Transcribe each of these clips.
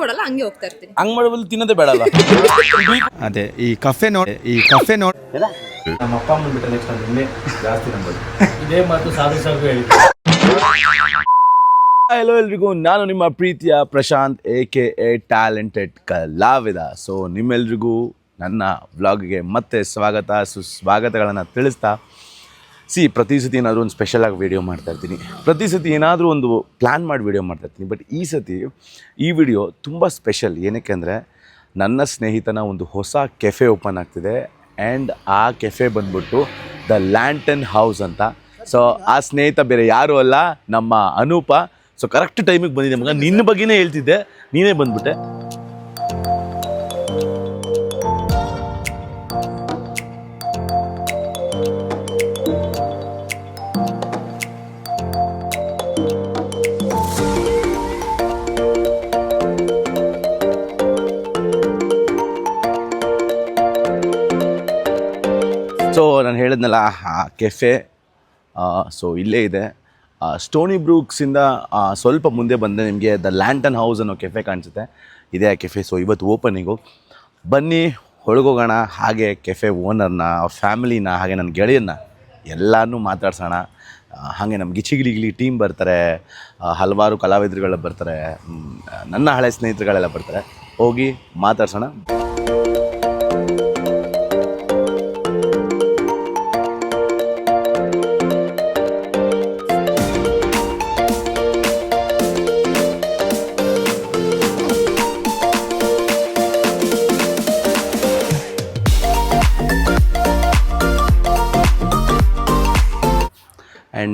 ಕೊಡಲ್ಲ ಹಂಗೆ ಹೋಗ್ತಾ ಇರ್ತೀನಿ. ಹಂಗ್ ಮಾಡಬಲ್ ತಿನ್ನೋದೇ ಬೇಡಲ್ಲ ಅದೇ ಈ ಕಫೆ ನೋಡಿ ಈ ಕಫೆ ನೋಡಿ ನಮ್ಮ ಅಪ್ಪ ಅಮ್ಮನ ಬಿಟ್ಟರೆ ನೆಕ್ಸ್ಟ್ ನಾನು ನಿನ್ನೆ ಜಾಸ್ತಿ ನಂಬೋದು. ಇದೇ ಮಾತು ಸಾಧು ಸಾಧು ಹೇಳಿ ಹಲೋ ಎಲ್ರಿಗೂ ನಾನು ನಿಮ್ಮ ಪ್ರೀತಿಯ Prashanth A K A talented ಕಲಾವಿದ. ಸೊ ನಿಮ್ಮೆಲ್ರಿಗೂ ನನ್ನ ವ್ಲಾಗ್ಗೆ ಮತ್ತೆ ಸ್ವಾಗತ ಸುಸ್ವಾಗತಗಳನ್ನು ತಿಳಿಸ್ತಾ ಸಿ, ಪ್ರತಿ ಸತಿ ಏನಾದರೂ ಒಂದು ಸ್ಪೆಷಲಾಗಿ ವೀಡಿಯೋ ಮಾಡ್ತಾ ಇರ್ತೀನಿ. ಪ್ರತಿ ಸತಿ ಏನಾದರೂ ಒಂದು ಪ್ಲ್ಯಾನ್ ಮಾಡಿ ವೀಡಿಯೋ ಮಾಡ್ತಾ ಇರ್ತೀನಿ. ಬಟ್ ಈ ಸತಿ ಈ ವಿಡಿಯೋ ತುಂಬ ಸ್ಪೆಷಲ್ ಏನಕ್ಕೆ ಅಂದರೆ ನನ್ನ ಸ್ನೇಹಿತನ ಒಂದು ಹೊಸ ಕೆಫೆ ಓಪನ್ ಆಗ್ತಿದೆ. ಆ್ಯಂಡ್ ಆ ಕೆಫೆ ಬಂದ್ಬಿಟ್ಟು ದ ಲ್ಯಾಂಟನ್ ಹೌಸ್ ಅಂತ. ಸೊ ಆ ಸ್ನೇಹಿತ ಬೇರೆ ಯಾರೂ ಅಲ್ಲ, ನಮ್ಮ ಅನೂಪ. ಸೊ ಕರೆಕ್ಟ್ ಟೈಮಿಗೆ ಬಂದಿದೆ ಮಗ, ನಿನ್ನ ಬಗ್ಗೆನೇ ಹೇಳ್ತಿದ್ದೆ. ನೀನೇ ಬಂದ್ಬಿಟ್ಟೆ. ಹೇಳಿದ್ನಲ್ಲ ಆ ಕೆಫೆ ಸೊ ಇಲ್ಲೇ ಇದೆ. ಸ್ಟೋನಿ ಬ್ರೂಕ್ಸಿಂದ ಸ್ವಲ್ಪ ಮುಂದೆ ಬಂದರೆ ನಿಮಗೆ ದ ಲ್ಯಾಂಟನ್ ಹೌಸ್ ಅನ್ನೋ ಕೆಫೆ ಕಾಣಿಸುತ್ತೆ. ಇದೇ ಆ ಕೆಫೆ ಸೊ ಇವತ್ತು ಓಪನಿಂಗು ಬನ್ನಿ ಒಳಗೋಗೋಣ ಹಾಗೆ ಕೆಫೆ ಓನರ್ನ ಫ್ಯಾಮಿಲಿನ ಹಾಗೆ ನನ್ನ ಗೆಳೆಯನ್ನ ಎಲ್ಲನೂ ಮಾತಾಡ್ಸೋಣ. ಹಾಗೆ ನಮ್ಮ ಗಿಚಿಗಿಲಿಗಿಲಿ ಟೀಮ್ ಬರ್ತಾರೆ ಹಲವಾರು ಕಲಾವಿದರುಗಳು ಬರ್ತಾರೆ ನನ್ನ ಹಳೆ ಸ್ನೇಹಿತರುಗಳೆಲ್ಲ ಬರ್ತಾರೆ. ಹೋಗಿ ಮಾತಾಡ್ಸೋಣ.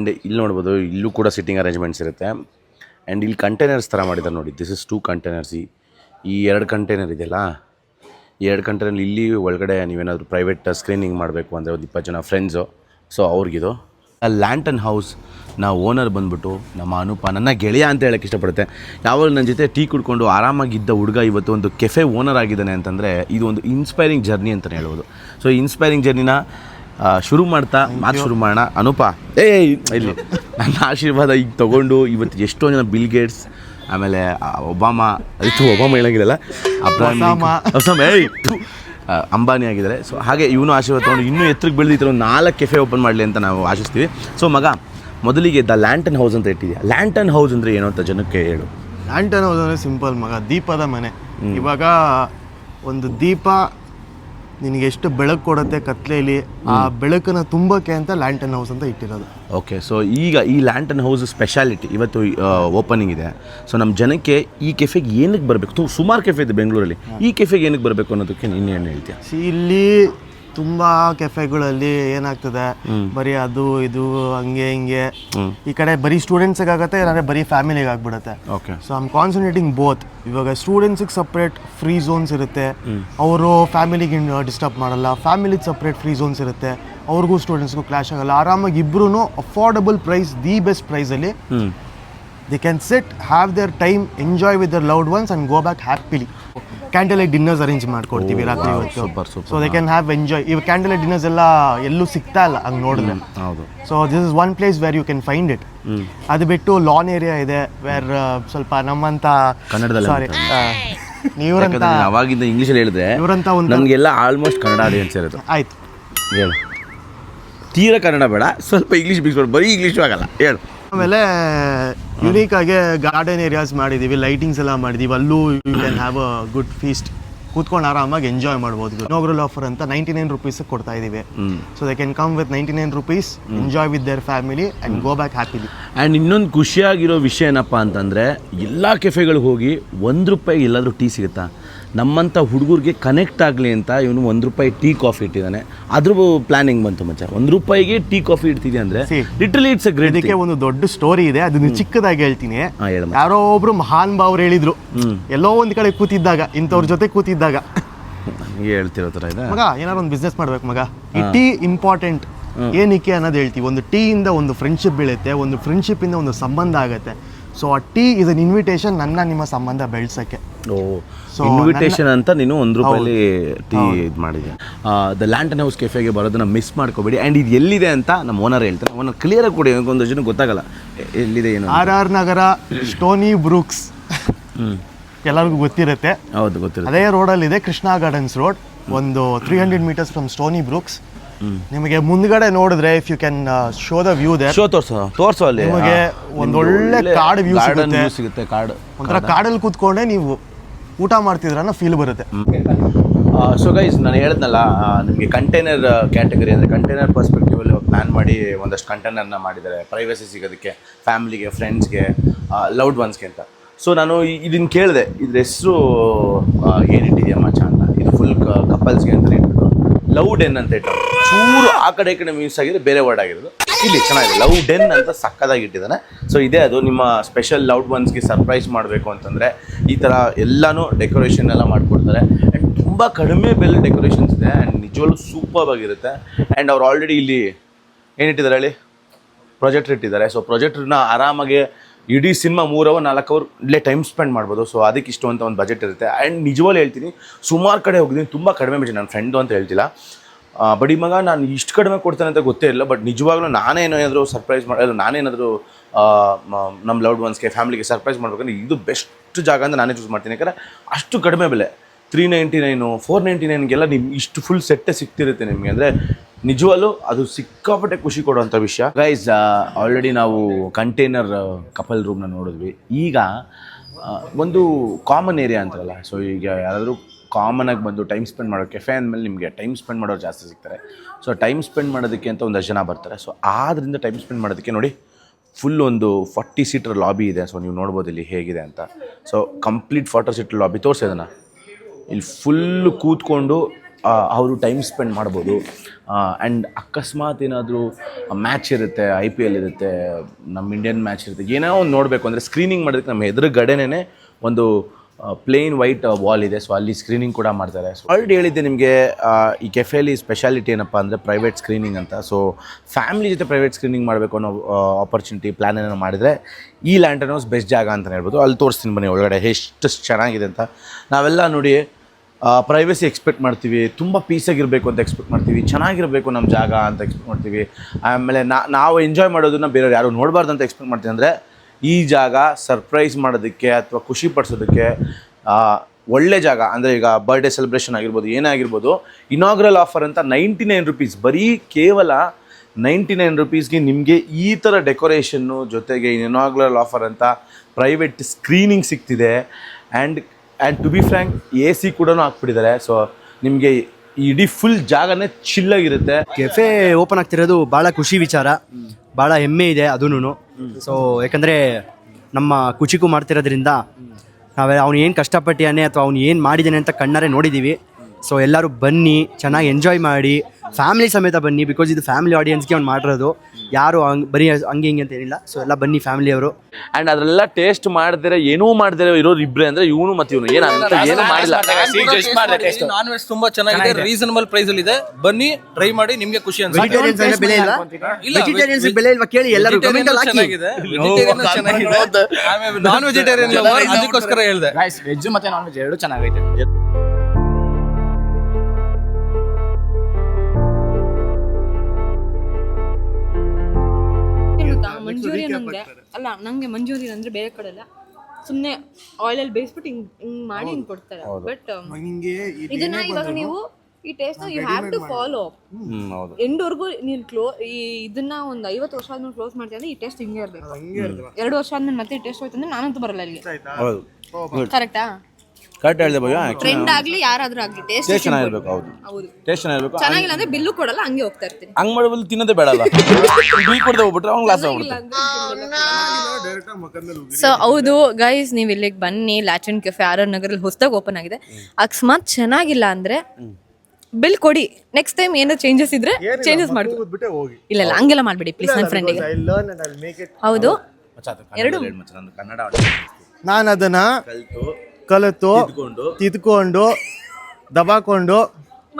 ಆ್ಯಂಡ್ ಇಲ್ಲಿ ನೋಡ್ಬೋದು, ಇಲ್ಲೂ ಕೂಡ ಸಿಟ್ಟಿಂಗ್ ಅರೇಂಜ್ಮೆಂಟ್ಸ್ ಇರುತ್ತೆ. ಆ್ಯಂಡ್ ಇಲ್ಲಿ ಕಂಟೈನರ್ಸ್ ಥರ ಮಾಡಿದ್ದಾರೆ ನೋಡಿ ದಿಸ್ ಇಸ್ ಟೂ ಕಂಟೈನರ್ಸ್ ಈ ಎರಡು ಕಂಟೈನರ್ ಇದೆಯಲ್ಲ? ಈ ಎರಡು ಕಂಟೈನರ್ ಇಲ್ಲಿ ಒಳಗಡೆ ನೀವೇನಾದರೂ ಪ್ರೈವೇಟ್ ಸ್ಕ್ರೀನಿಂಗ್ ಮಾಡಬೇಕು ಅಂದರೆ ಒಂದು ಇಪ್ಪತ್ತು ಜನ ಫ್ರೆಂಡ್ಸು ಸೊ ಅವ್ರಿಗಿದು. ಆ ಲ್ಯಾಂಟನ್ ಹೌಸ್ ನಾ ಓನರ್ ಬಂದ್ಬಿಟ್ಟು ನಮ್ಮ ಅನುಪ, ನನ್ನ ಗೆಳೆಯ ಅಂತ ಹೇಳಕ್ಕೆ ಇಷ್ಟಪಡುತ್ತೆ. ಯಾವಾಗ ನನ್ನ ಜೊತೆ ಟೀ ಕುಡ್ಕೊಂಡು ಆರಾಮಾಗಿದ್ದ ಹುಡುಗ ಇವತ್ತು ಒಂದು ಕೆಫೆ ಓನರ್ ಆಗಿದ್ದಾನೆ ಅಂತಂದರೆ ಇದು ಒಂದು ಇನ್ಸ್ಪೈರಿಂಗ್ ಜರ್ನಿ ಅಂತಲೇ ಹೇಳ್ಬೋದು. ಸೊ ಇನ್ಸ್ಪೈರಿಂಗ್ ಜರ್ನಿನ ಶುರು ಮಾಡ್ತಾ ಮಾತು ಶುರು ಮಾಡೋಣ. ಅನುಪ ಏ ಇಲ್ಲಿ. ನನ್ನ ಆಶೀರ್ವಾದ ಈಗ ತೊಗೊಂಡು ಇವತ್ತು ಎಷ್ಟೋ ಜನ ಬಿಲ್ ಗೇಟ್ಸ್ ಆಮೇಲೆ ಒಬಾಮಾ ಅದಕ್ಕೆ ಒಬಾಮ ಹೇಳಂಗಿಲ್ಲ ಅಬ್ರಾಹಿಂ ಲಿಂಕನ್- ಒಸಾಮ, ಏಯ್, ಅಂಬಾನಿ ಆಗಿದ್ದಾರೆ. ಸೊ ಹಾಗೆ ಇವನು ಆಶೀರ್ವಾದ ತೊಗೊಂಡು ಇನ್ನೂ ಎತ್ತರಕ್ಕೆ ಬೆಳೆದಿತ್ತು ಒಂದು ನಾಲ್ಕು ಕೆಫೆ ಓಪನ್ ಮಾಡಲಿ ಅಂತ ನಾವು ಆಶಿಸ್ತೀವಿ. ಸೊ ಮಗ ಮೊದಲಿಗೆ ದ ಲ್ಯಾಂಟನ್ ಹೌಸ್ ಅಂತ ಇಟ್ಟಿದ್ಯಾ? ಲ್ಯಾಂಟನ್ ಹೌಸ್ ಅಂದರೆ ಏನು ಅಂತ ಜನಕ್ಕೆ ಹೇಳು. ಲ್ಯಾಂಟನ್ ಹೌಸ್ ಅಂದರೆ ಸಿಂಪಲ್ ಮಗ ದೀಪದ ಮನೆ. ಇವಾಗ ಒಂದು ದೀಪ ನಿನಗೆ ಎಷ್ಟು ಬೆಳಕು ಕೊಡುತ್ತೆ ಕತ್ಲೆಯಲ್ಲಿ ಆ ಬೆಳಕನ್ನು ತುಂಬಕ್ಕೆ ಅಂತ ಲ್ಯಾಂಟನ್ ಹೌಸ್ ಅಂತ ಇಟ್ಟಿರೋದು. ಓಕೆ ಸೊ ಈಗ ಈ ಲ್ಯಾಂಟನ್ ಹೌಸ್ ಸ್ಪೆಷಾಲಿಟಿ ಇವತ್ತು ಓಪನಿಂಗ್ ಇದೆ. ಸೊ ನಮ್ಮ ಜನಕ್ಕೆ ಈ ಕೆಫೆಗೆ ಏನಕ್ಕೆ ಬರಬೇಕು? ಸುಮಾರು ಕೆಫೆ ಇದೆ ಬೆಂಗಳೂರಲ್ಲಿ. ಈ ಕೆಫೆಗೆ ಏನಕ್ಕೆ ಬರಬೇಕು ಅನ್ನೋದಕ್ಕೆ ನೀನು ಏನು ಹೇಳ್ತೀಯ? ಇಲ್ಲಿ ತುಂಬಾ ಕೆಫೆಗಳಲ್ಲಿ ಏನಾಗ್ತದೆ? ಬರೀ ಅದು ಇದು ಹಂಗೆ ಹಿಂಗೆ. ಈ ಕಡೆ ಬರೀ ಸ್ಟೂಡೆಂಟ್ಸಿಗೆ ಆಗುತ್ತೆ ಏನಾದ್ರೆ ಬರೀ ಫ್ಯಾಮಿಲಿಗೆ ಆಗ್ಬಿಡುತ್ತೆ okay so I'm concentrating both ಇವಾಗ ಸ್ಟೂಡೆಂಟ್ಸಿಗೆ ಸಪ್ರೇಟ್ ಫ್ರೀ ಝೋನ್ಸ್ ಇರುತ್ತೆ. ಅವರು ಫ್ಯಾಮಿಲಿಗೆ ಡಿಸ್ಟರ್ಬ್ ಮಾಡಲ್ಲ. ಫ್ಯಾಮಿಲಿಗೆ ಸಪ್ರೇಟ್ ಫ್ರೀ ಝೋನ್ಸ್ ಇರುತ್ತೆ. ಅವ್ರಿಗೂ ಸ್ಟೂಡೆಂಟ್ಸ್ಗೂ ಕ್ಲಾಶ್ ಆಗಲ್ಲ. ಆರಾಮಾಗಿ ಇಬ್ರು ಅಫೋರ್ಡಬಲ್ ಪ್ರೈಸ್ ದಿ ಬೆಸ್ಟ್ ಪ್ರೈಸಲ್ಲಿ they can sit have their time enjoy with their loved ones and go back happily candle light dinners arrange ಮಾಡ್ಕೊಡ್ತೀವಿ ರಾತ್ರಿ ಹೊತ್ತು. So they can have enjoy ಇವಾಗ ಕ್ಯಾಂಡಲ್ ಲೈಟ್ ಡಿನ್ನರ್ಸ್ ಎಲ್ಲ ಎಲ್ಲೂ ಸಿಗ್ತಾ ಇಲ್ಲ ಹಂಗೆ ನೋಡಿದ್ರೆ. ಹೌದು. So this is one place where you can find it ಅದು ಬಿಟ್ಟು ಲಾನ್ ಏರಿಯಾ ಇದೆ ವೇರ್ ಸ್ವಲ್ಪ ನಮ್ಮಂತ ಕನ್ನಡದಲ್ಲೇ ಸಾರಿ ನೀವ್ರಂತ ಅವಾಗಿಂದ ಇಂಗ್ಲೀಷಲ್ಲಿ ಹೇಳಿದ್ರೆ ಇವರಂತ ಒಂದು ನಮಗೆಲ್ಲ ಆಲ್ಮೋಸ್ಟ್ ಕನ್ನಡ ಆಡಿಯನ್ಸ್ ಇರೋದು. ಆಯ್ತು. ಹೇಳು. ತೀರಾ ಕನ್ನಡ ಬೇಡ ಸ್ವಲ್ಪ ಇಂಗ್ಲೀಷ್ ಮಿಕ್ಸ್ ಬೇಡ ಬರೀ ಇಂಗ್ಲೀಷು ಆಗಲ್ಲ. ಹೇಳು. ಆಮೇಲೆ ಯುನೀಕ್ ಆಗಿ ಗಾರ್ಡನ್ ಏರಿಯಾಸ್ ಮಾಡಿದೀವಿ ಲೈಟಿಂಗ್ಸ್ ಎಲ್ಲ ಮಾಡಿದೀವಿ. ಅಲ್ಲೂ you can have a good feast ಕೂತ್ಕೊಂಡು ಆರಾಮಾಗಿ ಎಂಜಾಯ್ ಮಾಡ್ಬೋದು. ಇನಾಗ್ರಲ್ ಆಫರ್ ಅಂತ ನೈಂಟಿ ನೈನ್ ರುಪೀಸ್ ಕೊಡ್ತಾ ಇದೀವಿ. So they can come with ninety nine rupees enjoy with their family and go back happily and ಇನ್ನೊಂದು ಖುಷಿಯಾಗಿರೋ ವಿಷಯ ಏನಪ್ಪ ಅಂತಂದರೆ ಎಲ್ಲ ಕೆಫೆಗಳಿಗೆ ಹೋಗಿ ಒಂದು ರೂಪಾಯಿ ಎಲ್ಲಾದರೂ ಟೀ ಸಿಗುತ್ತಾ? ನಮ್ಮಂಥ ಹುಡುಗರಿಗೆ ಕನೆಕ್ಟ್ ಆಗಲಿ ಅಂತ ಇವನು ಒಂದು ರೂಪಾಯಿ ಟೀ ಕಾಫಿ ಇಟ್ಟಿದ್ದಾನೆ ಅದ್ರ ಪ್ಲಾನಿಂಗ್ ಬಂತು ಮಚ್ಚ. ಒಂದು ರೂಪಾಯಿಗೆ ಟೀ ಕಾಫಿ ಇಡ್ತಿದ್ದೀನಿ ಅಂದರೆ ಲಿಟ್ರಲಿ ಇಟ್ಸ್ ಗ್ರೇಟ್ ಇದಕ್ಕೆ ಒಂದು ದೊಡ್ಡ ಸ್ಟೋರಿ ಇದೆ. ಅದನ್ನು ಚಿಕ್ಕದಾಗಿ ಹೇಳ್ತೀನಿ. ಯಾರೋ ಒಬ್ರು ಮಹಾನ್ ಭಾವ್ರು ಹೇಳಿದ್ರು. ಎಲ್ಲೋ ಒಂದು ಕಡೆ ಕೂತಿದ್ದಾಗ ಇಂಥವ್ರ ಜೊತೆ ಕೂತಿದ್ದಾಗ. ನನಗೆ ಹೇಳ್ತಿರೋ ಥರ ಇದೆ. ಮಗ ಏನಾದ್ರು ಒಂದು ಬಿಸ್ನೆಸ್ ಮಾಡ್ಬೇಕು ಮಗ. ಈ ಟೀ ಇಂಪಾರ್ಟೆಂಟ್ ಏನಕ್ಕೆ ಅನ್ನೋದು ಹೇಳ್ತೀವಿ ಒಂದು ಟೀ ಇಂದ ಒಂದು ಫ್ರೆಂಡ್ಶಿಪ್ ಬೀಳುತ್ತೆ ಒಂದು ಫ್ರೆಂಡ್ಶಿಪ್ ಇಂದ ಒಂದು ಸಂಬಂಧ ಆಗುತ್ತೆ. ಸೊ ಆ ಟೀ ಇಸ್ ಅನ್ ಇನ್ವಿಟೇಷನ್ ನನ್ನ ನಿಮ್ಮ ಸಂಬಂಧ ಬೆಳ್ಸಕ್ಕೆ. ಇನ್ವಿಟೇಷನ್ ಅಂತ ನೀನು ಒಂದು ರೂಪಾಯಿ ಟೀ ಇದು ಮಾಡಿದೆ ದ ಲ್ಯಾಂಟನ್ ಹೌಸ್ ಕೆಫೆಗೆ ಬರೋದನ್ನ ಮಿಸ್ ಮಾಡ್ಕೋಬೇಡಿ. ಆ್ಯಂಡ್ ಇದು ಎಲ್ಲಿದೆ ಅಂತ ನಮ್ಮ ಓನರ್ ಹೇಳ್ತಾರೆ. ಓನರ್ ಕ್ಲಿಯರಾಗಿ ಕೊಡಿ ಒಂದು ಜನ ಗೊತ್ತಾಗಲ್ಲ. ಎಲ್ಲಿದೆ ಏನು R R Nagar Stony Brooks ಎಲ್ಲರಿಗೂ ಗೊತ್ತಿರುತ್ತೆ. ಹೌದು ಗೊತ್ತಿರುತ್ತೆ. ಅದೇ ರೋಡಲ್ಲಿದೆ ಕೃಷ್ಣ ಗಾರ್ಡನ್ಸ್ ರೋಡ್ ಒಂದು three hundred metres from Stony Brooks ನಿಮಗೆ ಮುಂದ್ಗಡೆ ನೋಡಿದ್ರೆ if you can show the view they show ತೋರ್ಸೋ. ತೋರ್ಸೋ ಅಲ್ಲಿ. ನಿಮಗೆ ಒಂದೊಳ್ಳೆ ಒಂದ್ ನಿಮ್ಗೆ ಒಳ್ಳೆ ಕಾಡು ವ್ಯೂ ಸಿಗುತ್ತೆ. ಸಿಗುತ್ತೆ ಕಾಡು. ಒಂಥರ ಕಾಡಲ್ಲಿ ಕೂತ್ಕೊಂಡೆ ನೀವು ಊಟ ಮಾಡ್ತಿದ್ರನ್ನ ಫೀಲ್ ಬರುತ್ತೆ. ಸೊ ಗೈಸ್ ನಾನು ಹೇಳಿದ್ನಲ್ಲ ನಿಮಗೆ ಕಂಟೈನರ್ ಕ್ಯಾಟಗರಿ ಅಂದರೆ ಕಂಟೈನರ್ ಪರ್ಸ್ಪೆಕ್ಟಿವಲ್ಲಿ ಪ್ಲಾನ್ ಮಾಡಿ ಒಂದಷ್ಟು ಕಂಟೈನರ್ನ ಮಾಡಿದ್ದಾರೆ. ಪ್ರೈವಸಿ ಸಿಗೋದಕ್ಕೆ ಫ್ಯಾಮಿಲಿಗೆ ಫ್ರೆಂಡ್ಸ್ಗೆ ಲೌಡ್ ಒನ್ಸ್ಗೆ ಅಂತ. ಸೊ ನಾನು ಇದನ್ನು ಕೇಳಿದೆ. ಇದ್ರ ಹೆಸರು ಏನಿಟ್ಟಿದೆಯಮ್ಮ ಚಾ ಅಂತ. ಇದು ಫುಲ್ ಕಪಲ್ಸ್ಗೆ ಅಂತ ಲವ್ ಡೆನ್ ಅಂತ ಇಟ್ಟು ಚೂರು ಆ ಕಡೆ ಈ ಕಡೆ ಮಿಸ್ ಆಗಿದೆ ಬೇರೆ ವರ್ಡ್ ಆಗಿರೋದು. ಇಲ್ಲಿ ಚೆನ್ನಾಗಿದೆ. ಲವ್ ಡೆನ್ ಅಂತ ಸಕ್ಕದಾಗಿ ಇಟ್ಟಿದ್ದಾನೆ. ಸೊ ಇದೇ ಅದು. ನಿಮ್ಮ ಸ್ಪೆಷಲ್ ಲವ್ಡ್ ಒನ್ಸ್ಗೆ ಸರ್ಪ್ರೈಸ್ ಮಾಡಬೇಕು ಅಂತಂದರೆ ಈ ಥರ ಎಲ್ಲನೂ ಡೆಕೋರೇಷನ್ ಎಲ್ಲ ಮಾಡಿಕೊಡ್ತಾರೆ. ಆ್ಯಂಡ್ ತುಂಬ ಕಡಿಮೆ ಬೆಲೆ ಡೆಕೋರೇಷನ್ಸ್ ಇದೆ. ಆ್ಯಂಡ್ ನಿಜವಾಗ್ಲೂ ಸೂಪರ್ ಆಗಿರುತ್ತೆ. ಆ್ಯಂಡ್ ಅವ್ರು ಆಲ್ರೆಡಿ ಇಲ್ಲಿ ಏನಿಟ್ಟಿದ್ದಾರೆ ಹೇಳಿ? ಪ್ರೊಜೆಕ್ಟ್ರ್ ಇಟ್ಟಿದ್ದಾರೆ. ಸೊ ಪ್ರೊಜೆಕ್ಟ್ರನ್ನ ಆರಾಮಾಗಿ ಇಡೀ ಸಿನಿಮಾ ಮೂರು ಅವರ್ ನಾಲ್ಕು ಅವರ್ ಇಲ್ಲೇ ಟೈಮ್ ಸ್ಪೆಂಡ್ ಮಾಡ್ಬೋದು. ಸೊ ಅದಕ್ಕೆ ಇಷ್ಟು ಅಂತ ಒಂದು ಬಜೆಟ್ ಇರುತ್ತೆ. ಆ್ಯಂಡ್ ನಿಜವಾಗ್ಲೂ ಹೇಳ್ತೀನಿ, ಸುಮಾರು ಕಡೆ ಹೋಗಿದ್ದೀನಿ, ತುಂಬ ಕಡಿಮೆ ಬಜೆಟ್ ನನ್ನ ಫ್ರೆಂಡು ಅಂತ ಹೇಳ್ತಿಲ್ಲ. ಬಡಿ ಮಗ ನಾನು ಇಷ್ಟು ಕಡಿಮೆ ಕೊಡ್ತೇನೆ ಅಂತ ಗೊತ್ತೇ ಇಲ್ಲ ಬಟ್ ನಿಜವಾಗ್ಲೂ ನಾನೇನಾದರೂ ಸರ್ಪ್ರೈಸ್ ಮಾಡೋದು ನಾನೇನಾದರೂ ನಮ್ಮ ಲವ್ಡ್ ಒನ್ಸ್ಗೆ ಫ್ಯಾಮಿಲಿಗೆ ಸರ್ಪ್ರೈಸ್ ಮಾಡ್ಬೇಕಂದ್ರೆ ಇದು ಬೆಸ್ಟ್ ಜಾಗ ಅಂತ ನಾನೇ ಚೂಸ್ ಮಾಡ್ತೀನಿ. ಯಾಕಂದರೆ ಅಷ್ಟು ಕಡಿಮೆ ಬೆಲೆ. Three ninety nine four ninety ನೈನ್ಗೆಲ್ಲ ನಿಮ್ಮ ಇಷ್ಟು ಫುಲ್ ಸೆಟ್ಟೇ ಸಿಗ್ತಿರುತ್ತೆ ನಿಮಗೆ. ಅಂದರೆ ನಿಜವಲ್ಲೂ ಅದು ಸಿಕ್ಕಾಪಟ್ಟೆ ಖುಷಿ ಕೊಡುವಂಥ ವಿಷಯ. ಗೈಸ್ ಆಲ್ರೆಡಿ ನಾವು ಕಂಟೈನರ್ ಕಪಲ್ ರೂಮ್ನ ನೋಡಿದ್ವಿ. ಈಗ ಒಂದು ಕಾಮನ್ ಏರಿಯಾ ಅಂತಾರಲ್ಲ. ಸೊ ಈಗ ಯಾರಾದರೂ ಕಾಮನಾಗಿ ಬಂದು ಟೈಮ್ ಸ್ಪೆಂಡ್ ಮಾಡೋ ಕೆಫೆ ಅಂದಮೇಲೆ ನಿಮಗೆ ಟೈಮ್ ಸ್ಪೆಂಡ್ ಮಾಡೋರು ಜಾಸ್ತಿ ಸಿಗ್ತಾರೆ. ಸೊ ಟೈಮ್ ಸ್ಪೆಂಡ್ ಮಾಡೋದಕ್ಕೆ ಅಂತ ಒಂದಷ್ಟು ಜನ ಬರ್ತಾರೆ. ಸೊ ಆದ್ದರಿಂದ ಟೈಮ್ ಸ್ಪೆಂಡ್ ಮಾಡೋದಕ್ಕೆ ನೋಡಿ ಫುಲ್ ಒಂದು ಫಾರ್ಟಿ ಸೀಟರ್ ಲಾಬಿ ಇದೆ. ಸೊ ನೀವು ನೋಡ್ಬೋದು ಇಲ್ಲಿ ಹೇಗಿದೆ ಅಂತ. So complete forty seater lobby ತೋರಿಸಿದನ ಇಲ್ಲಿ ಫುಲ್ಲು ಕೂತ್ಕೊಂಡು ಅವರು ಟೈಮ್ ಸ್ಪೆಂಡ್ ಮಾಡ್ಬೋದು. ಆ್ಯಂಡ್ ಅಕಸ್ಮಾತ್ ಏನಾದರೂ ಮ್ಯಾಚ್ ಇರುತ್ತೆ ಐ ಪಿ ಎಲ್ ಇರುತ್ತೆ ನಮ್ಮ ಇಂಡಿಯನ್ ಮ್ಯಾಚ್ ಇರುತ್ತೆ, ಏನೋ ಒಂದು ನೋಡಬೇಕು ಅಂದರೆ ಸ್ಕ್ರೀನಿಂಗ್ ಮಾಡೋದಕ್ಕೆ ನಮ್ಮ ಎದುರುಗಡೆನೇ ಒಂದು ಪ್ಲೇನ್ ವೈಟ್ ವಾಲ್ ಇದೆ. ಸೊ ಅಲ್ಲಿ ಸ್ಕ್ರೀನಿಂಗ್ ಕೂಡ ಮಾಡ್ತಾರೆ. ಸೊ ಆಲ್ರೆಡಿ ಹೇಳಿದ್ದೆ ನಿಮಗೆ ಈ ಕೆಫೆಲಿ ಸ್ಪೆಷಾಲಿಟಿ ಏನಪ್ಪ ಅಂದರೆ ಪ್ರೈವೇಟ್ ಸ್ಕ್ರೀನಿಂಗ್ ಅಂತ. ಸೊ ಫ್ಯಾಮಿಲಿ ಜೊತೆ ಪ್ರೈವೇಟ್ ಸ್ಕ್ರೀನಿಂಗ್ ಮಾಡಬೇಕು ಅನ್ನೋ ಆಪರ್ಚುನಿಟಿ ಪ್ಲ್ಯಾನ್ ಏನೋ ಮಾಡಿದರೆ ಈ ಲ್ಯಾಂಡ್ ಅನ್ನೋಸ್ ಬೆಸ್ಟ್ ಜಾಗ ಅಂತಲೇ ಹೇಳ್ಬೋದು. ಅಲ್ಲಿ ತೋರಿಸ್ತೀನಿ ಬನ್ನಿ ಒಳಗಡೆ, ಎಷ್ಟು ಚೆನ್ನಾಗಿದೆ ಅಂತ. ನಾವೆಲ್ಲ ನೋಡಿ ಪ್ರೈವಸಿ ಎಕ್ಸ್ಪೆಕ್ಟ್ ಮಾಡ್ತೀವಿ. ತುಂಬ ಪೀಸಾಗಿರಬೇಕು ಅಂತ ಎಕ್ಸ್ಪೆಕ್ಟ್ ಮಾಡ್ತೀವಿ. ಚೆನ್ನಾಗಿರಬೇಕು ನಮ್ಮ ಜಾಗ ಅಂತ ಎಕ್ಸ್ಪೆಕ್ಟ್ ಮಾಡ್ತೀವಿ. ಆಮೇಲೆ ನಾವು ಎಂಜಾಯ್ ಮಾಡೋದನ್ನ ಬೇರೆಯವ್ರು ಯಾರು ನೋಡಬಾರ್ದು ಅಂತ ಎಕ್ಸ್ಪೆಕ್ಟ್ ಮಾಡ್ತೀವಿ ಅಂದರೆ, ಈ ಜಾಗ ಸರ್ಪ್ರೈಸ್ ಮಾಡೋದಕ್ಕೆ ಅಥವಾ ಖುಷಿ ಪಡಿಸೋದಕ್ಕೆ ಒಳ್ಳೆ ಜಾಗ ಅಂದರೆ ಈಗ ಬರ್ಡೇ ಸೆಲೆಬ್ರೇಷನ್ ಆಗಿರ್ಬೋದು, ಏನೇ ಆಗಿರ್ಬೋದು ಇನಾಗ್ರಲ್ ಆಫರ್ ಅಂತ ನೈಂಟಿ ನೈನ್ ರುಪೀಸ್ ಬರೀ ಕೇವಲ ನೈಂಟಿ ನೈನ್ ರುಪೀಸ್ಗೆ ನಿಮಗೆ ಈ ಥರ ಡೆಕೋರೇಷನ್ನು ಜೊತೆಗೆ ಇನಾಗ್ರಲ್ ಆಫರ್ ಅಂತ private screening ಸಿಗ್ತಿದೆ. And and to be frank A C ಕೂಡ ಹಾಕ್ಬಿಟ್ಟಿದ್ದಾರೆ. ಸೊ ನಿಮಗೆ ಇಡೀ ಫುಲ್ ಜಾಗನೇ ಚಿಲ್ಲಾಗಿರುತ್ತೆ ಕೆಫೆ ಓಪನ್ ಆಗ್ತಿರೋದು ಭಾಳ ಖುಷಿ ವಿಚಾರ. ಭಾಳ ಹೆಮ್ಮೆ ಇದೆ ಅದೂ ಸೊ ಯಾಕಂದರೆ ನಮ್ಮ ಕುಚಿಕು ಮಾಡ್ತಿರೋದ್ರಿಂದ ನಾವೇ ಅವ್ನು ಏನು ಕಷ್ಟಪಟ್ಟಿಯಾನೆ ಅಥವಾ ಅವ್ನು ಏನು ಮಾಡಿದ್ದಾನೆ ಅಂತ ಕಣ್ಣಾರೆ ನೋಡಿದ್ದೀವಿ ಸೊ ಎಲ್ಲರೂ ಬನ್ನಿ ಚೆನ್ನಾಗಿ ಎಂಜಾಯ್ ಮಾಡಿ ಫ್ಯಾಮಿಲಿ ಸಮೇತ ಬನ್ನಿ ಬಿಕಾಸ್ ಇದು ಫ್ಯಾಮಿಲಿ ಆಡಿಯನ್ಸ್ಗೆ ಅವ್ನು ಮಾಡಿರೋದು. ಯಾರು ಹಂಗೆ ಬರೀ ಹಂಗೆ ಹಿಂಗೆ ಅಂತ ಏನಿಲ್ಲ. ಸೊ ಎಲ್ಲ ಬನ್ನಿ ಫ್ಯಾಮಿಲಿಯವರು ಅಂಡ್ ಅದರೆಲ್ಲ ಟೇಸ್ಟ್ ಮಾಡ್ದಿರ ಏನೂ ಮಾಡ್ದಿರ ಇರೋರು ಇಬ್ಬರೇ ಅಂದ್ರೆ ಇವನು ಮತ್ತೆ ಇವನು. ಏನು ಅಂತ ಏನು ಮಾಡಿಲ್ಲ. ನಾನ್ ವೆಜ್ ತುಂಬಾ ಚೆನ್ನಾಗಿದೆ ರೀಸನಬಲ್ ಪ್ರೈಸ್ ಅಲ್ಲಿ ಇದೆ. ಬನ್ನಿ ಟ್ರೈ ಮಾಡಿ ನಿಮಗೆ ಖುಷಿ ಅನ್ಸುತ್ತೆ. ವೆಜಿಟೇರಿಯನ್ಸ್ ಬೆಲೆ ಇಲ್ಲ? ಇಲ್ಲ, ವೆಜಿಟೇರಿಯನ್ಸ್ ವೆಜ್- ಬೆಲೆ ಇಲ್ವಾ ಕೇಳಿ ಎಲ್ಲರೂ ಕಮೆಂಟ್ ಅಲ್ಲಿ ಹಾಕಿ. ಚೆನ್ನಾಗಿದೆ. ನಾನ್ ವೆಜಿಟೇರಿಯನ್ ಅದಕ್ಕೋಸ್ಕರ ಹೇಳ್ದೆ. ವೆಜ್ ಮತ್ತೆ ನಾನ್ ವೆಜ್ ಎರಡು ಚೆನ್ನಾಗೈತೆ. ಅಲ್ಲ ನಂಗೆ ಮಂಜೂರಿ ಅಂದ್ರೆ ಬೇರೆ ಕಡೆ ಅಲ್ಲ. ಸುಮ್ನೆ ಆಯಿಲ್ ಅಲ್ಲಿ ಬೇಯಿಸ್ಬಿಟ್ಟು ಹಿಂಗ್ ಹಿಂಗ್ ಮಾಡಿ ಹಿಂಗ್ ಕೊಡ್ತಾರೆ. ಬಟ್ ಇದನ್ನ ಇವಾಗ ನೀವು ಈ taste you have to follow ಎಂಡ್ವರೆಗೂ ನೀನು ಕ್ಲೋ ಈ ಇದನ್ನ ಒಂದು ಐವತ್ತು ವರ್ಷ ಆದ್ಮೇಲೆ ಕ್ಲೋಸ್ ಮಾಡ್ತೀಯ ಅಂದ್ರೆ ಈ ಟೇಸ್ಟ್ ಹಿಂಗೆ ಇರ್ಬೇಕು. ಎರಡು ವರ್ಷ ಆದ್ಮೇಲೆ ಮತ್ತೆ ಈ ಟೇಸ್ಟ್ ಹೋಯ್ತಂದ್ರೆ ನಾನಂತೂ ಬರಲ್ಲ ಇಲ್ಲಿ ಹೌದು. ಕರೆಕ್ಟಾ ಕರೆಕ್ಟ್ ಹೇಳಿದೆ ಭಯ ಟ್ರೆಂಡ್ ಆಗ್ಲಿ ಯಾರಾದ್ರೂ ಆಗ್ಲಿ ಟೇಸ್ಟ್ ಟೇಸ್ಟ್ ಚೆನ್ನಾಗಿರ್ಬೇಕು ಹೌದು. ಹೌದು. ಟೇಸ್ಟ್ ಚೆನ್ನಾಗಿರ್ಬೇಕು. ಚೆನ್ನಾಗಿಲ್ಲ ಅಂದ್ರೆ ಬಿಲ್ಲು ಕೊಡಲ್ಲ ಹಂಗೆ ಹೋಗ್ತಾ ಇರ್ತೀನಿ. ಹಂಗ್ ಮಾಡಬಲ್ಲ ತಿನ್ನೋದೇ ಬೇಡಲ್ಲ. ಟೀ ಕೊಡದೆ ಹೋಗ್ಬಿಟ್ರೆ ಅವ್ನು ಗ್ಲಾಸ್ ಆಗ್ಬಿಡುತ್ತೆ ಸೊ ಹೌದು ಗೈಸ್ ನೀವು ಇಲ್ಲಿಗೆ ಬನ್ನಿ ಲ್ಯಾಟಿನ್ ಕೆಫೆ ಆರ್ ಆರ್ ನಗರಲ್ಲಿ ಹೊಸದಾಗಿ ಓಪನ್ ಆಗಿದೆ. ಅಕಸ್ಮಾತ್ ಚೆನ್ನಾಗಿಲ್ಲ ಅಂದ್ರೆ ಬಿಲ್ ಕೊಡಿ. ನೆಕ್ಸ್ಟ್ ಟೈಮ್ ಏನೋ ಚೇಂಜಸ್ ಇದ್ರೆ ಚೇಂಜಸ್ ಮಾಡಿ ಇಲ್ಲ ಇಲ್ಲ ಹಂಗೆಲ್ಲ ಮಾಡ್ಬೇಡಿ ಪ್ಲೀಸ್ ನನ್ನ ಫ್ರೆಂಡಿಗೆ ಹೌದು. ಎರಡು. ಕನ್ನಡ ನಾನು ಅದನ್ನ ಕಲಿತು ತಿದ್ಕೊಂಡು. ದಬಾಕೊಂಡು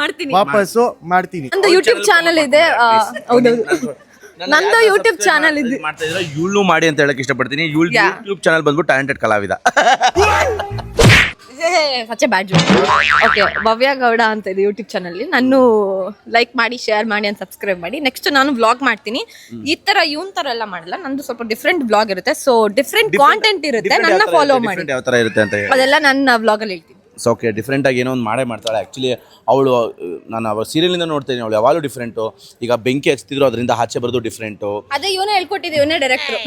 ಮಾಡ್ತೀನಿ. ವಾಪಸ್ಸು ಮಾಡ್ತೀನಿ. ನಂದು ಯೂಟ್ಯೂಬ್ ಚಾನಲ್ ಇದೆ. ಆ, ಹೌದೌದು ನಂದು ಯೂಟ್ಯೂಬ್ ಚಾನಲ್ ಇದೆ ಮಾಡ್ತಾ ಇದ್ರೆ ಇವಳು ಮಾಡಿ ಅಂತ ಹೇಳಕ್ ಇಷ್ಟಪಡ್ತೀನಿ. ಇವಳು Yeah. ಯೂಟ್ಯೂಬ್ ಚಾನಲ್ ಬಂದ್ಬಿಟ್ಟು ಟ್ಯಾಲೆಂಟೆಡ್ ಕಲಾವಿದ. ಸಚ್ಚೆ ಬ್ಯಾಡ್ ಓಕೆ ಭವ್ಯ ಗೌಡ ಅಂತ ಇದೆ ಯೂಟ್ಯೂಬ್ ಚಾನಲ್ ನಾನು ಲೈಕ್ ಮಾಡಿ ಶೇರ್ ಮಾಡಿ ಅಂತ ಸಬ್ಸ್ಕ್ರೈಬ್ ಮಾಡಿ. ನೆಕ್ಸ್ಟ್ ನಾನು ವ್ಲಾಗ್ ಮಾಡ್ತೀನಿ. ಈ ತರ ಇವನ್ ತರ ಎಲ್ಲ ಮಾಡಲ್ಲ. ನಂದು ಸ್ವಲ್ಪ ಡಿಫ್ರೆಂಟ್ ಬ್ಲಾಗ್ ಇರುತ್ತೆ. ಸೊ ಡಿಫ್ರೆಂಟ್ ಕಾಂಟೆಂಟ್ ಇರುತ್ತೆ. ನನ್ನ ಫಾಲೋ ಮಾಡಿ. ಯಾವ ಥರ ಇರುತ್ತೆ ಅಂತ ಹೇಳಿ. ಅದೆಲ್ಲ ನನ್ನ ವ್ಲಾಗ್ ಅಲ್ಲಿ ಹೇಳ್ತೀನಿ. ಸೊ ಓಕೆ ಡಿಫ್ರೆಂಟಾಗಿ ಏನೋ ಒಂದು ಮಾಡೇ ಮಾಡ್ತಾಳೆ. ಆ್ಯಕ್ಚುಲಿ ಅವಳು ನಾನು ಸೀರಿಯಲ್ ಇಂದ ನೋಡ್ತೀನಿ. ಅವಳು ಯಾವಾಗಲೂ ಡಿಫ್ರೆಂಟು ಈಗ ಬೆಂಕಿ ಹಚ್ತಿದ್ರು ಅದರಿಂದ ಆಚೆ ಬರೋದು ಡಿಫ್ರೆಂಟು ಅದೇ ಇವನೇ ಹೇಳ್ಕೊಟ್ಟಿದ್ದೆ ಇವನೇ ಡೈರೆಕ್ಟರ್